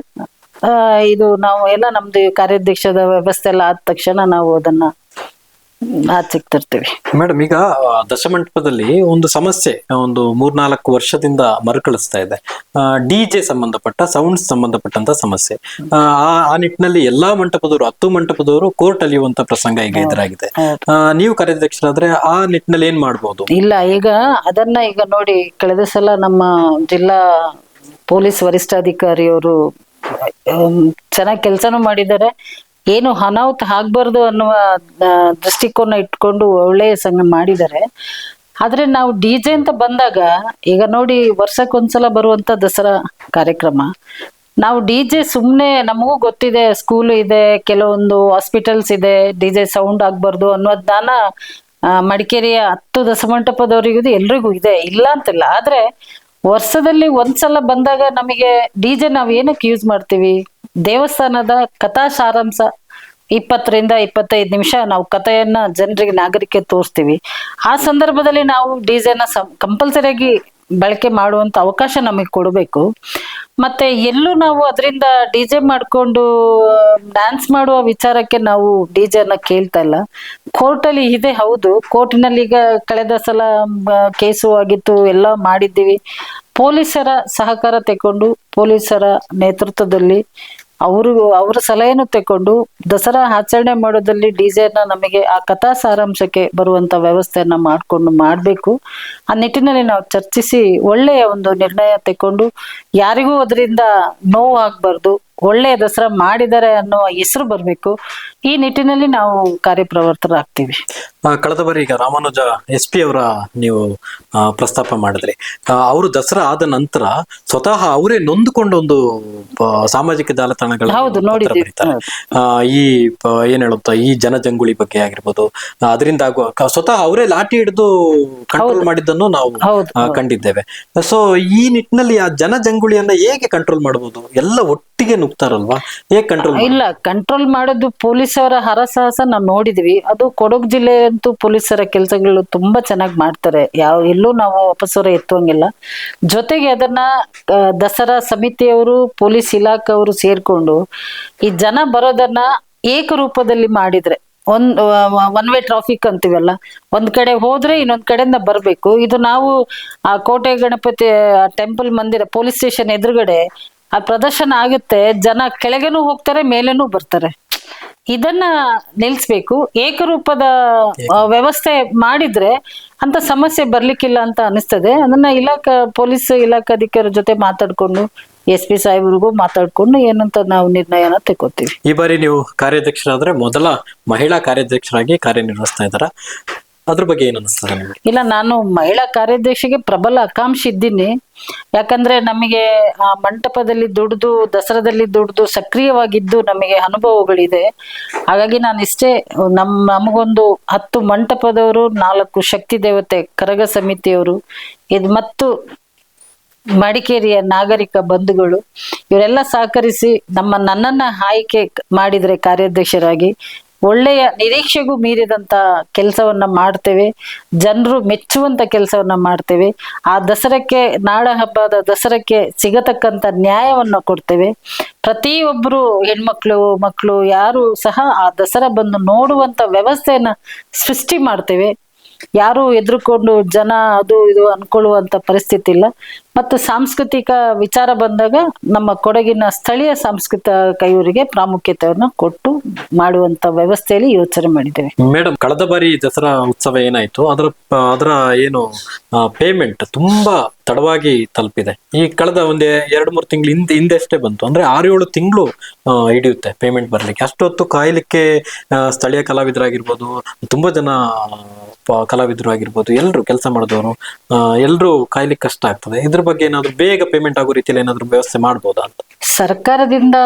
[SPEAKER 2] ಆ, ಇದು ನಾವು ಎಲ್ಲ ನಮ್ದು ಕಾರ್ಯಾಧ್ಯಕ್ಷದ ವ್ಯವಸ್ಥೆ ಎಲ್ಲ ಆದ ತಕ್ಷಣ ನಾವು ಅದನ್ನ ಆಚೆಗೆ ತರ್ತೀವಿ
[SPEAKER 1] ಮೇಡಮ್ ಈಗ ದಶಮಂಟಪದಲ್ಲಿ ಒಂದು ಸಮಸ್ಯೆ ಒಂದು ಮೂರ್ನಾಲ್ಕು ವರ್ಷದಿಂದ ಮರುಕಳಿಸ್ತಾ ಇದೆ. ಡಿ ಜೆ ಸಂಬಂಧಪಟ್ಟ ಸೌಂಡ್ ಸಂಬಂಧಪಟ್ಟಂತ ಸಮಸ್ಯೆ. ಆ, ನಿಟ್ಟಿನಲ್ಲಿ ಎಲ್ಲಾ ಮಂಟಪದವರು ಹತ್ತು ಮಂಟಪದವರು ಕೋರ್ಟ್ ಅಲಿಯುವಂತ ಪ್ರಸಂಗ ಈಗ ಎದುರಾಗಿದೆ. ನೀವು ಕಾರ್ಯಾಧ್ಯಕ್ಷರಾದ್ರೆ ಆ ನಿಟ್ಟಿನಲ್ಲಿ ಏನ್ ಮಾಡಬಹುದು
[SPEAKER 2] ಇಲ್ಲ ಈಗ ಅದನ್ನ ಈಗ ನೋಡಿ ಕಳೆದ ಸಲ ನಮ್ಮ ಜಿಲ್ಲಾ ಪೊಲೀಸ್ ವರಿಷ್ಠಾಧಿಕಾರಿಯವರು ಚೆನ್ನಾಗಿ ಕೆಲಸನೂ ಮಾಡಿದ್ದಾರೆ. ಏನು ಅನಾಹುತ ಆಗ್ಬಾರ್ದು ಅನ್ನುವ ದೃಷ್ಟಿಕೋನ ಇಟ್ಕೊಂಡು ಒಳ್ಳೆಯ ಸಂಘ ಮಾಡಿದ್ದಾರೆ. ಆದ್ರೆ ನಾವು ಡಿ ಜೆ ಅಂತ ಬಂದಾಗ, ಈಗ ನೋಡಿ ವರ್ಷಕ್ಕೊಂದ್ಸಲ ಬರುವಂತ ದಸರಾ ಕಾರ್ಯಕ್ರಮ. ನಾವು ಡಿ ಜೆ ಸುಮ್ಮನೆ ನಮಗೂ ಗೊತ್ತಿದೆ ಸ್ಕೂಲ್ ಇದೆ, ಕೆಲವೊಂದು ಹಾಸ್ಪಿಟಲ್ಸ್ ಇದೆ, ಡಿ ಜೆ ಸೌಂಡ್ ಆಗ್ಬಾರ್ದು ಅನ್ನೋ ಜ್ಞಾನ ಮಡಿಕೇರಿಯ ಹತ್ತು ದಸಮಂಟಪದವರಿಗೂ ಎಲ್ರಿಗೂ ಇದೆ, ಇಲ್ಲ ಅಂತಿಲ್ಲ. ಆದ್ರೆ ವರ್ಷದಲ್ಲಿ ಒಂದ್ಸಲ ಬಂದಾಗ ನಮಗೆ ಡಿ ಜೆ ನಾವು ಏನಕ್ಕೆ ಯೂಸ್ ಮಾಡ್ತೀವಿ? ದೇವಸ್ಥಾನದ ಕಥಾ ಸಾರಾಂಶ ಇಪ್ಪತ್ತರಿಂದ ಇಪ್ಪತ್ತೈದು ನಿಮಿಷ ನಾವು ಕಥೆಯನ್ನ ಜನರಿಗೆ ನಾಗರಿಕ ತೋರಿಸ್ತೀವಿ. ಆ ಸಂದರ್ಭದಲ್ಲಿ ನಾವು ಡಿಜೆನ ಕಂಪಲ್ಸರಿಯಾಗಿ ಬಳಕೆ ಮಾಡುವಂತ ಅವಕಾಶ ನಮಗೆ ಕೊಡಬೇಕು. ಮತ್ತೆ ಎಲ್ಲೂ ನಾವು ಅದರಿಂದ ಡಿಜೆ ಮಾಡಿಕೊಂಡು, ಡ್ಯಾನ್ಸ್ ಮಾಡುವ ವಿಚಾರಕ್ಕೆ ನಾವು ಡಿಜೆನ ಕೇಳ್ತಾ ಇಲ್ಲ. ಕೋರ್ಟಲ್ಲಿ ಇದೆ, ಹೌದು. ಕೋರ್ಟಿನಲ್ಲಿ ಈಗ ಕಳೆದ ಸಲ ಕೇಸು ಆಗಿತ್ತು, ಎಲ್ಲ ಮಾಡಿದ್ದೀವಿ. ಪೊಲೀಸರ ಸಹಕಾರ ತಗೊಂಡು ಪೊಲೀಸರ ನೇತೃತ್ವದಲ್ಲಿ ಅವರು, ಅವರ ಸಲಹೆಯನ್ನು ತಕೊಂಡು ದಸರಾ ಆಚರಣೆ ಮಾಡೋದಲ್ಲಿ ಡಿಜೆನ ನಮಗೆ ಆ ಕಥಾ ಸಾರಾಂಶಕ್ಕೆ ಬರುವಂತ ವ್ಯವಸ್ಥೆಯನ್ನ ಮಾಡಿಕೊಂಡು ಮಾಡಬೇಕು. ಆ ನಿಟ್ಟಿನಲ್ಲಿ ನಾವು ಚರ್ಚಿಸಿ ಒಳ್ಳೆಯ ಒಂದು ನಿರ್ಣಯ ತಗೊಂಡು ಯಾರಿಗೂ ಅದರಿಂದ ನೋವು ಆಗ್ಬಾರ್ದು. ಒಳ್ಳೆಯ ದಸರಾ ಮಾಡಿದ್ದಾರೆ ಅನ್ನೋ ಹೆಸರು ಬರಬೇಕು. ಈ ನಿಟ್ಟಿನಲ್ಲಿ ನಾವು ಕಾರ್ಯಪ್ರವರ್ತರಾಗ್ತೀವಿ
[SPEAKER 1] ಕಳೆದ ಬಾರಿ ಈಗ ರಾಮಾನುಜ ಎಸ್ ಪಿ ಅವರ ನೀವು ಪ್ರಸ್ತಾಪ ಮಾಡಿದ್ರಿ. ಅವರು ದಸರಾ ಆದ ನಂತರ ಸ್ವತಃ ಅವರೇ ನೊಂದುಕೊಂಡು ಒಂದು ಸಾಮಾಜಿಕ ಜಾಲತಾಣಗಳ
[SPEAKER 2] ಹೌದು, ನೋಡಿ
[SPEAKER 1] ಈ ಏನ್ ಹೇಳುತ್ತಾ ಈ ಜನಜಂಗುಳಿ ಬಗ್ಗೆ ಆಗಿರ್ಬೋದು ಅದರಿಂದ ಆಗುವ ಸ್ವತಃ ಅವರೇ ಲಾಠಿ ಹಿಡಿದು ಕಂಟ್ರೋಲ್ ಮಾಡಿದ್ದನ್ನು ನಾವು ಕಂಡಿದ್ದೇವೆ. ಸೊ ಈ ನಿಟ್ಟಿನಲ್ಲಿ ಆ ಜನಜಂಗುಳಿಯನ್ನ ಹೇಗೆ ಕಂಟ್ರೋಲ್ ಮಾಡಬಹುದು ಎಲ್ಲ ಒಟ್ಟಿಗೆ ನುಗ್ತಾರಲ್ವಾ? ಹೇಗೆ ಕಂಟ್ರೋಲ್
[SPEAKER 2] ಇಲ್ಲ ಕಂಟ್ರೋಲ್ ಮಾಡೋದು ಪೊಲೀಸರ ಹರಸಾಹಸ ನಾವು ನೋಡಿದ್ವಿ. ಅದು ಕೊಡಗು ಜಿಲ್ಲೆ ಅಂತೂ ಪೊಲೀಸರ ಕೆಲಸಗಳು ತುಂಬಾ ಚೆನ್ನಾಗಿ ಮಾಡ್ತಾರೆ. ಯಾವ ಎಲ್ಲೂ ನಾವು ಅಪಸ್ವರ ಎತ್ತುವಂಗಿಲ್ಲ. ಜೊತೆಗೆ ಅದನ್ನ ದಸರಾ ಸಮಿತಿಯವರು ಪೊಲೀಸ್ ಇಲಾಖೆಯವರು ಸೇರ್ಕೊಂಡು ಈ ಜನ ಬರೋದನ್ನ ಏಕರೂಪದಲ್ಲಿ ಮಾಡಿದ್ರೆ. ಒಂದ್ ಒನ್ ವೇ ಟ್ರಾಫಿಕ್ ಅಂತೀವಲ್ಲ ಒಂದ್ ಕಡೆ ಹೋದ್ರೆ ಇನ್ನೊಂದ್ ಕಡೆಯಿಂದ ಬರ್ಬೇಕು. ಇದು ನಾವು ಆ ಕೋಟೆ ಗಣಪತಿ ಟೆಂಪಲ್ ಮಂದಿರ ಪೊಲೀಸ್ ಸ್ಟೇಷನ್ ಎದುರುಗಡೆ ಆ ಪ್ರದರ್ಶನ ಆಗುತ್ತೆ ಜನ ಕೆಳಗೆನೂ ಹೋಗ್ತಾರೆ ಮೇಲೇನೂ ಬರ್ತಾರೆ. ಇದನ್ನ ನಿಲ್ಸ್ಬೇಕು. ಏಕರೂಪದ ವ್ಯವಸ್ಥೆ ಮಾಡಿದ್ರೆ ಅಂತ ಸಮಸ್ಯೆ ಬರ್ಲಿಕ್ಕಿಲ್ಲ ಅಂತ ಅನಿಸ್ತದೆ. ಅದನ್ನ ಇಲಾಖಾ ಪೊಲೀಸ್ ಇಲಾಖಾಧಿಕಾರಿ ಜೊತೆ ಮಾತಾಡ್ಕೊಂಡು ಎಸ್ ಪಿ ಸಾಹೇಬ್ರಿಗೂ ಮಾತಾಡ್ಕೊಂಡು ಏನಂತ ನಾವು ನಿರ್ಣಯನ ತಗೋತೀವಿ
[SPEAKER 1] ಈ ಬಾರಿ ನೀವು ಕಾರ್ಯಾಧ್ಯಕ್ಷರಾದ್ರೆ ಮೊದಲ ಮಹಿಳಾ ಕಾರ್ಯಾಧ್ಯಕ್ಷರಾಗಿ ಕಾರ್ಯನಿರ್ವಹಿಸ್ತಾ ಇದ್ದಾರ? ಅದ್ರ ಬಗ್ಗೆ ಏನ್
[SPEAKER 2] ಇಲ್ಲ, ನಾನು ಮಹಿಳಾ ಕಾರ್ಯಾಧ್ಯಕ್ಷಿಗೆ ಪ್ರಬಲ ಆಕಾಂಕ್ಷಿ ಇದ್ದೀನಿ. ಯಾಕಂದ್ರೆ ನಮಗೆ ಆ ಮಂಟಪದಲ್ಲಿ ದುಡ್ದು, ದಸರಾದಲ್ಲಿ ದುಡ್ದು ಸಕ್ರಿಯವಾಗಿದ್ದು ನಮಗೆ ಅನುಭವಗಳಿದೆ. ಹಾಗಾಗಿ ನಾನು ಇಷ್ಟೇ, ನಮ್, ನಮಗೊಂದು ಹತ್ತು ಮಂಟಪದವರು, ನಾಲ್ಕು ಶಕ್ತಿ ದೇವತೆ, ಕರಗ ಸಮಿತಿಯವರು, ಇದು ಮತ್ತು ಮಡಿಕೇರಿಯ ನಾಗರಿಕ ಬಂಧುಗಳು, ಇವರೆಲ್ಲ ಸಹಕರಿಸಿ ನಮ್ಮ ನನ್ನನ್ನ ಆಯ್ಕೆ ಮಾಡಿದ್ರೆ ಕಾರ್ಯಾಧ್ಯಕ್ಷರಾಗಿ ಒಳ್ಳೆಯ ನಿರೀಕ್ಷೆಗೂ ಮೀರಿದಂತ ಕೆಲಸವನ್ನ ಮಾಡ್ತೇವೆ. ಜನರು ಮೆಚ್ಚುವಂತ ಕೆಲಸವನ್ನ ಮಾಡ್ತೇವೆ. ಆ ದಸರಕ್ಕೆ, ನಾಡ ಹಬ್ಬದ ದಸರಕ್ಕೆ ಸಿಗತಕ್ಕಂತ ನ್ಯಾಯವನ್ನ ಕೊಡ್ತೇವೆ. ಪ್ರತಿಯೊಬ್ಬರು ಹೆಣ್ಮಕ್ಳು ಮಕ್ಕಳು ಯಾರು ಸಹ ಆ ದಸರಾ ಬಂದು ನೋಡುವಂತ ವ್ಯವಸ್ಥೆಯನ್ನ ಸೃಷ್ಟಿ ಮಾಡ್ತೇವೆ. ಯಾರು ಎದುರುಕೊಂಡು ಜನ ಅದು ಇದು ಅನ್ಕೊಳ್ಳುವಂತ ಪರಿಸ್ಥಿತಿ ಇಲ್ಲ. ಮತ್ತು ಸಾಂಸ್ಕೃತಿಕ ವಿಚಾರ ಬಂದಾಗ ನಮ್ಮ ಕೊಡಗಿನ ಸ್ಥಳೀಯ ಸಾಂಸ್ಕೃತಿಕ ಕೈಯೂರಿಗೆ ಪ್ರಾಮುಖ್ಯತೆಯನ್ನು ಕೊಟ್ಟು ಮಾಡುವಂತ ವ್ಯವಸ್ಥೆಯಲ್ಲಿ ಯೋಚನೆ ಮಾಡಿದ್ದೇವೆ.
[SPEAKER 1] ಮೇಡಮ್, ಕಳೆದ ಬಾರಿ ದಸರಾ ಉತ್ಸವ ಏನಾಯ್ತು? ಅದರ ಅದರ ಏನು ಪೇಮೆಂಟ್ ತುಂಬಾ ತಡವಾಗಿ ತಲುಪಿದೆ. ಈ ಕಳೆದ ಒಂದೇ ಎರಡು ಮೂರು ತಿಂಗಳು ಹಿಂದೆ, ಹಿಂದೆಷ್ಟೇ ಬಂತು. ಅಂದ್ರೆ ಆರು ಏಳು ತಿಂಗಳು ಹಿಡಿಯುತ್ತೆ ಪೇಮೆಂಟ್ ಬರ್ಲಿಕ್ಕೆ. ಅಷ್ಟೊತ್ತು ಕಾಯ್ಲಿಕ್ಕೆ ಸ್ಥಳೀಯ ಕಲಾವಿದರಾಗಿರ್ಬೋದು, ತುಂಬಾ ಜನ ಕಲಾವಿದರು ಆಗಿರ್ಬೋದು ಎಲ್ಲರೂ ಕೆಲಸ ಮಾಡಿದವರು ಎಲ್ಲರೂ ಕಾಯ್ಲಿಕ್ಕೆ ಕಷ್ಟ ಆಗ್ತದೆ. ಇದ್ರ ಬಗ್ಗೆ ಏನಾದ್ರೂ ಬೇಗ ಪೇಮೆಂಟ್ ಆಗೋ ರೀತಿಯಲ್ಲಿ ಏನಾದ್ರೂ ವ್ಯವಸ್ಥೆ ಮಾಡಬಹುದಾ ಅಂತ?
[SPEAKER 2] ಸರ್ಕಾರದಿಂದ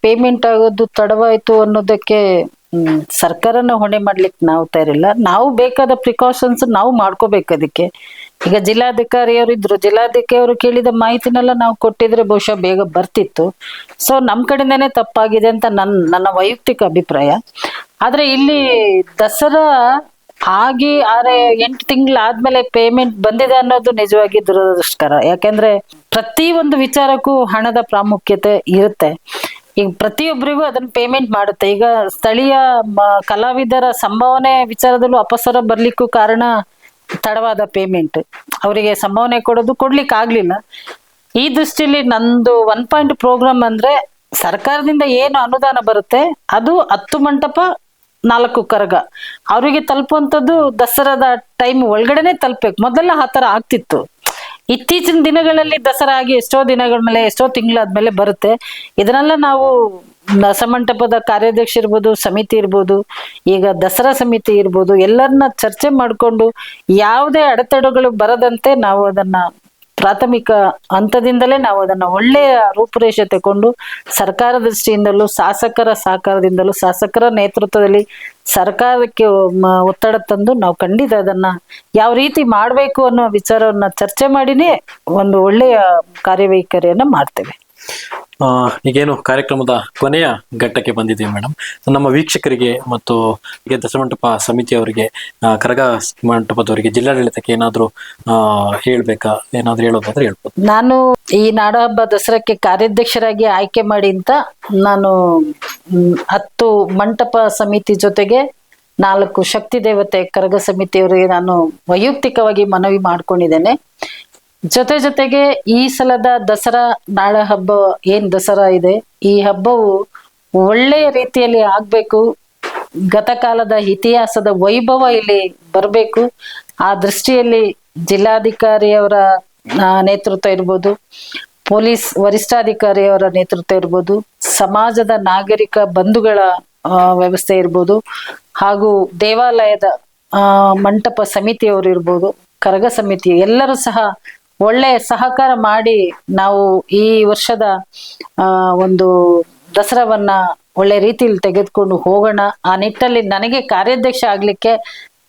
[SPEAKER 2] ಪೇಮೆಂಟ್ ಆಗೋದು ತಡವಾಯ್ತು ಅನ್ನೋದಕ್ಕೆ ಹ್ಮ್, ಸರ್ಕಾರನ ಹೊಣೆ ಮಾಡ್ಲಿಕ್ಕೆ ನಾವು ತಯಾರಿಲ್ಲ. ನಾವು ಬೇಕಾದ ಪ್ರಿಕಾಷನ್ಸ್ ನಾವು ಮಾಡ್ಕೋಬೇಕು ಅದಕ್ಕೆ. ಈಗ ಜಿಲ್ಲಾಧಿಕಾರಿಯವರು ಇದ್ರು. ಜಿಲ್ಲಾಧಿಕಾರಿಯವರು ಕೇಳಿದ ಮಾಹಿತಿನೆಲ್ಲ ನಾವು ಕೊಟ್ಟಿದ್ರೆ ಬಹುಶಃ ಬೇಗ ಬರ್ತಿತ್ತು. ಸೊ ನಮ್ ಕಡೆಯಿಂದನೇ ತಪ್ಪಾಗಿದೆ ಅಂತ ನನ್ನ ನನ್ನ ವೈಯಕ್ತಿಕ ಅಭಿಪ್ರಾಯ. ಆದ್ರೆ ಇಲ್ಲಿ ದಸರಾ ಆಗಿ ಆದ್ರೆ ಎಂಟು ತಿಂಗಳಾದ್ಮೇಲೆ ಪೇಮೆಂಟ್ ಬಂದಿದೆ ಅನ್ನೋದು ನಿಜವಾಗಿ ದುರದೃಷ್ಟಕರ. ಯಾಕೆಂದ್ರೆ ಪ್ರತಿ ಒಂದು ವಿಚಾರಕ್ಕೂ ಹಣದ ಪ್ರಾಮುಖ್ಯತೆ ಇರುತ್ತೆ. ಈಗ ಪ್ರತಿಯೊಬ್ಬರಿಗೂ ಅದನ್ನ ಪೇಮೆಂಟ್ ಮಾಡುತ್ತೆ. ಈಗ ಸ್ಥಳೀಯ ಕಲಾವಿದರ ಸಂಭಾವನೆ ವಿಚಾರದಲ್ಲೂ ಅಪಸರ ಬರ್ಲಿಕ್ಕೂ ಕಾರಣ ತಡವಾದ ಪೇಮೆಂಟ್ ಅವರಿಗೆ ಸಂಭಾವನೆ ಕೊಡೋದು ಕೊಡ್ಲಿಕ್ಕೆ ಆಗ್ಲಿಲ್ಲ. ಈ ದೃಷ್ಟಿಯಲ್ಲಿ ನಂದು ಒನ್ ಪಾಯಿಂಟ್ ಪ್ರೋಗ್ರಾಮ್ ಅಂದ್ರೆ ಸರ್ಕಾರದಿಂದ ಏನು ಅನುದಾನ ಬರುತ್ತೆ, ಅದು ಹತ್ತು ಮಂಟಪ ನಾಲ್ಕು ಕರಗ. ಅವರಿಗೆ ತಲುಪುವಂಥದ್ದು ದಸರಾದ ಟೈಮ್ ಒಳಗಡೆನೆ ತಲುಪಬೇಕು. ಮೊದಲೆಲ್ಲ ಆ ಥರ ಆಗ್ತಿತ್ತು. ಇತ್ತೀಚಿನ ದಿನಗಳಲ್ಲಿ ದಸರಾ ಆಗಿ ಎಷ್ಟೋ ದಿನಗಳ ಮೇಲೆ, ಎಷ್ಟೋ ತಿಂಗಳಾದ್ಮೇಲೆ ಬರುತ್ತೆ. ಇದನ್ನೆಲ್ಲ ನಾವು ಸಮಂಟಪದ ಕಾರ್ಯಾಧ್ಯಕ್ಷ ಇರ್ಬೋದು, ಸಮಿತಿ ಇರ್ಬೋದು, ಈಗ ದಸರಾ ಸಮಿತಿ ಇರ್ಬೋದು, ಎಲ್ಲರನ್ನ ಚರ್ಚೆ ಮಾಡಿಕೊಂಡು ಯಾವುದೇ ಅಡೆತಡೆಗಳು ಬರದಂತೆ ನಾವು ಅದನ್ನ ಪ್ರಾಥಮಿಕ ಹಂತದಿಂದಲೇ ನಾವು ಅದನ್ನು ಒಳ್ಳೆಯ ರೂಪುರೇಷೆ ತಗೊಂಡು ಸರ್ಕಾರ ದೃಷ್ಟಿಯಿಂದಲೂ ಶಾಸಕರ ಸಹಕಾರದಿಂದಲೂ ಶಾಸಕರ ನೇತೃತ್ವದಲ್ಲಿ ಸರ್ಕಾರಕ್ಕೆ ಒತ್ತಡ ತಂದು ನಾವು ಖಂಡಿತ ಅದನ್ನ ಯಾವ ರೀತಿ ಮಾಡಬೇಕು ಅನ್ನೋ ವಿಚಾರವನ್ನ ಚರ್ಚೆ ಮಾಡಿನೇ ಒಂದು ಒಳ್ಳೆಯ ಕಾರ್ಯವೈಖರಿಯನ್ನ ಮಾಡ್ತೇವೆ.
[SPEAKER 1] ಈಗೇನು ಕಾರ್ಯಕ್ರಮದ ಕೊನೆಯ ಘಟ್ಟಕ್ಕೆ ಬಂದಿದ್ದೀವಿ ಮೇಡಮ್. ನಮ್ಮ ವೀಕ್ಷಕರಿಗೆ ಮತ್ತು ದಸಮಂಟಪ ದಶಮಂಟಪ ಸಮಿತಿಯವರಿಗೆ ಆ, ಕರಗ ಮಂಟಪದವರಿಗೆ ಜಿಲ್ಲಾಡಳಿತಕ್ಕೆ ಏನಾದರೂ ಹೇಳ್ಬೇಕಾ? ಏನಾದರೂ ಹೇಳೋದಾದ್ರೆ ಹೇಳ್ಬೋದು.
[SPEAKER 2] ನಾನು ಈ ನಾಡಹಬ್ಬ ದಸರಾಕ್ಕೆ ಕಾರ್ಯಾಧ್ಯಕ್ಷರಾಗಿ ಆಯ್ಕೆ ಮಾಡಿ ಅಂತ ನಾನು ಹತ್ತು ಮಂಟಪ ಸಮಿತಿ ಜೊತೆಗೆ ನಾಲ್ಕು ಶಕ್ತಿ ದೇವತೆ ಕರಗ ಸಮಿತಿಯವರಿಗೆ ನಾನು ವೈಯಕ್ತಿಕವಾಗಿ ಮನವಿ ಮಾಡ್ಕೊಂಡಿದ್ದೇನೆ. ಜೊತೆ ಜೊತೆಗೆ ಈ ಸಲದ ದಸರಾ ನಾಳ ಹಬ್ಬ ಏನ್ ದಸರಾ ಇದೆ, ಈ ಹಬ್ಬವು ಒಳ್ಳೆಯ ರೀತಿಯಲ್ಲಿ ಆಗ್ಬೇಕು. ಗತಕಾಲದ ಇತಿಹಾಸದ ವೈಭವ ಇಲ್ಲಿ ಬರಬೇಕು. ಆ ದೃಷ್ಟಿಯಲ್ಲಿ ಜಿಲ್ಲಾಧಿಕಾರಿಯವರ ನೇತೃತ್ವ ಇರ್ಬೋದು, ಪೊಲೀಸ್ ವರಿಷ್ಠಾಧಿಕಾರಿಯವರ ನೇತೃತ್ವ ಇರ್ಬೋದು, ಸಮಾಜದ ನಾಗರಿಕ ಬಂಧುಗಳ ವ್ಯವಸ್ಥೆ ಇರ್ಬೋದು, ಹಾಗೂ ದೇವಾಲಯದ ಮಂಟಪ ಸಮಿತಿಯವರು ಇರ್ಬೋದು, ಕರಗ ಸಮಿತಿ ಎಲ್ಲರೂ ಸಹ ಒಳ್ಳೆ ಸಹಕಾರ ಮಾಡಿ ನಾವು ಈ ವರ್ಷದ ಒಂದು ದಸರಾವನ್ನ ಒಳ್ಳೆ ರೀತಿಯಲ್ಲಿ ತೆಗೆದುಕೊಂಡು ಹೋಗೋಣ. ಆ ನಿಟ್ಟಲ್ಲಿ ನನಗೆ ಕಾರ್ಯಾಧ್ಯಕ್ಷ ಆಗ್ಲಿಕ್ಕೆ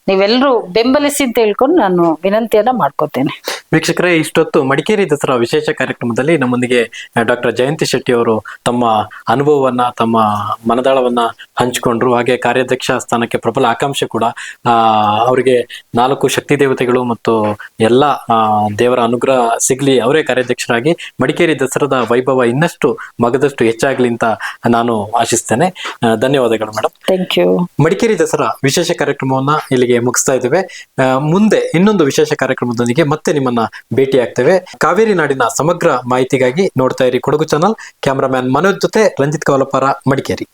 [SPEAKER 2] ನೀವೆಲ್ಲರೂ ಬೆಂಬಲಿಸಿ ಅಂತ ಹೇಳ್ಕೊಂಡು ನಾನು ವಿನಂತಿಯನ್ನ ಮಾಡ್ಕೋತೇನೆ.
[SPEAKER 1] ವೀಕ್ಷಕರೇ ಇಷ್ಟೊತ್ತು ಮಡಿಕೇರಿ ದಸರಾ ವಿಶೇಷ ಕಾರ್ಯಕ್ರಮದಲ್ಲಿ ನಮ್ಮೊಂದಿಗೆ ಡಾಕ್ಟರ್ ಜಯಂತಿ ಶೆಟ್ಟಿ ಅವರು ತಮ್ಮ ಅನುಭವವನ್ನ ತಮ್ಮ ಮನದಾಳವನ್ನ ಹಂಚಿಕೊಂಡ್ರು. ಹಾಗೆ ಕಾರ್ಯಾಧ್ಯಕ್ಷ ಸ್ಥಾನಕ್ಕೆ ಪ್ರಬಲ ಆಕಾಂಕ್ಷೆ ಕೂಡ ಆ ಅವರಿಗೆ ನಾಲ್ಕು ಶಕ್ತಿ ದೇವತೆಗಳು ಮತ್ತು ಎಲ್ಲ ದೇವರ ಅನುಗ್ರಹ ಸಿಗ್ಲಿ ಅವರೇ ಕಾರ್ಯಾಧ್ಯಕ್ಷರಾಗಿ ಮಡಿಕೇರಿ ದಸರಾದ ವೈಭವ ಇನ್ನಷ್ಟು ಮಗದಷ್ಟು ಹೆಚ್ಚಾಗ್ಲಿ ಅಂತ ನಾನು ಆಶಿಸ್ತೇನೆ. ಧನ್ಯವಾದಗಳು madam
[SPEAKER 2] thank you
[SPEAKER 1] Madikeri Dasara ವಿಶೇಷ ಕಾರ್ಯಕ್ರಮವನ್ನ ಇಲ್ಲಿಗೆ ಮುಗಿಸ್ತಾ ಇದ್ದೇವೆ. ಮುಂದೆ ಇನ್ನೊಂದು ವಿಶೇಷ ಕಾರ್ಯಕ್ರಮದೊಂದಿಗೆ ಮತ್ತೆ ನಿಮ್ಮನ್ನ ಭೇಟಿ ಆಗ್ತೇವೆ ಕಾವೇರಿ ನಾಡಿನ ಸಮಗ್ರ ಮಾಹಿತಿಗಾಗಿ ನೋಡ್ತಾ ಇರಿ ಕೊಡಗು ಚಾನಲ್. ಕ್ಯಾಮರಾಮ್ಯಾನ್ ಮನೋಜ್ ಜೊತೆ ರಂಜಿತ್ ಕವಲಪಾರ ಮಡಿಕೇರಿ.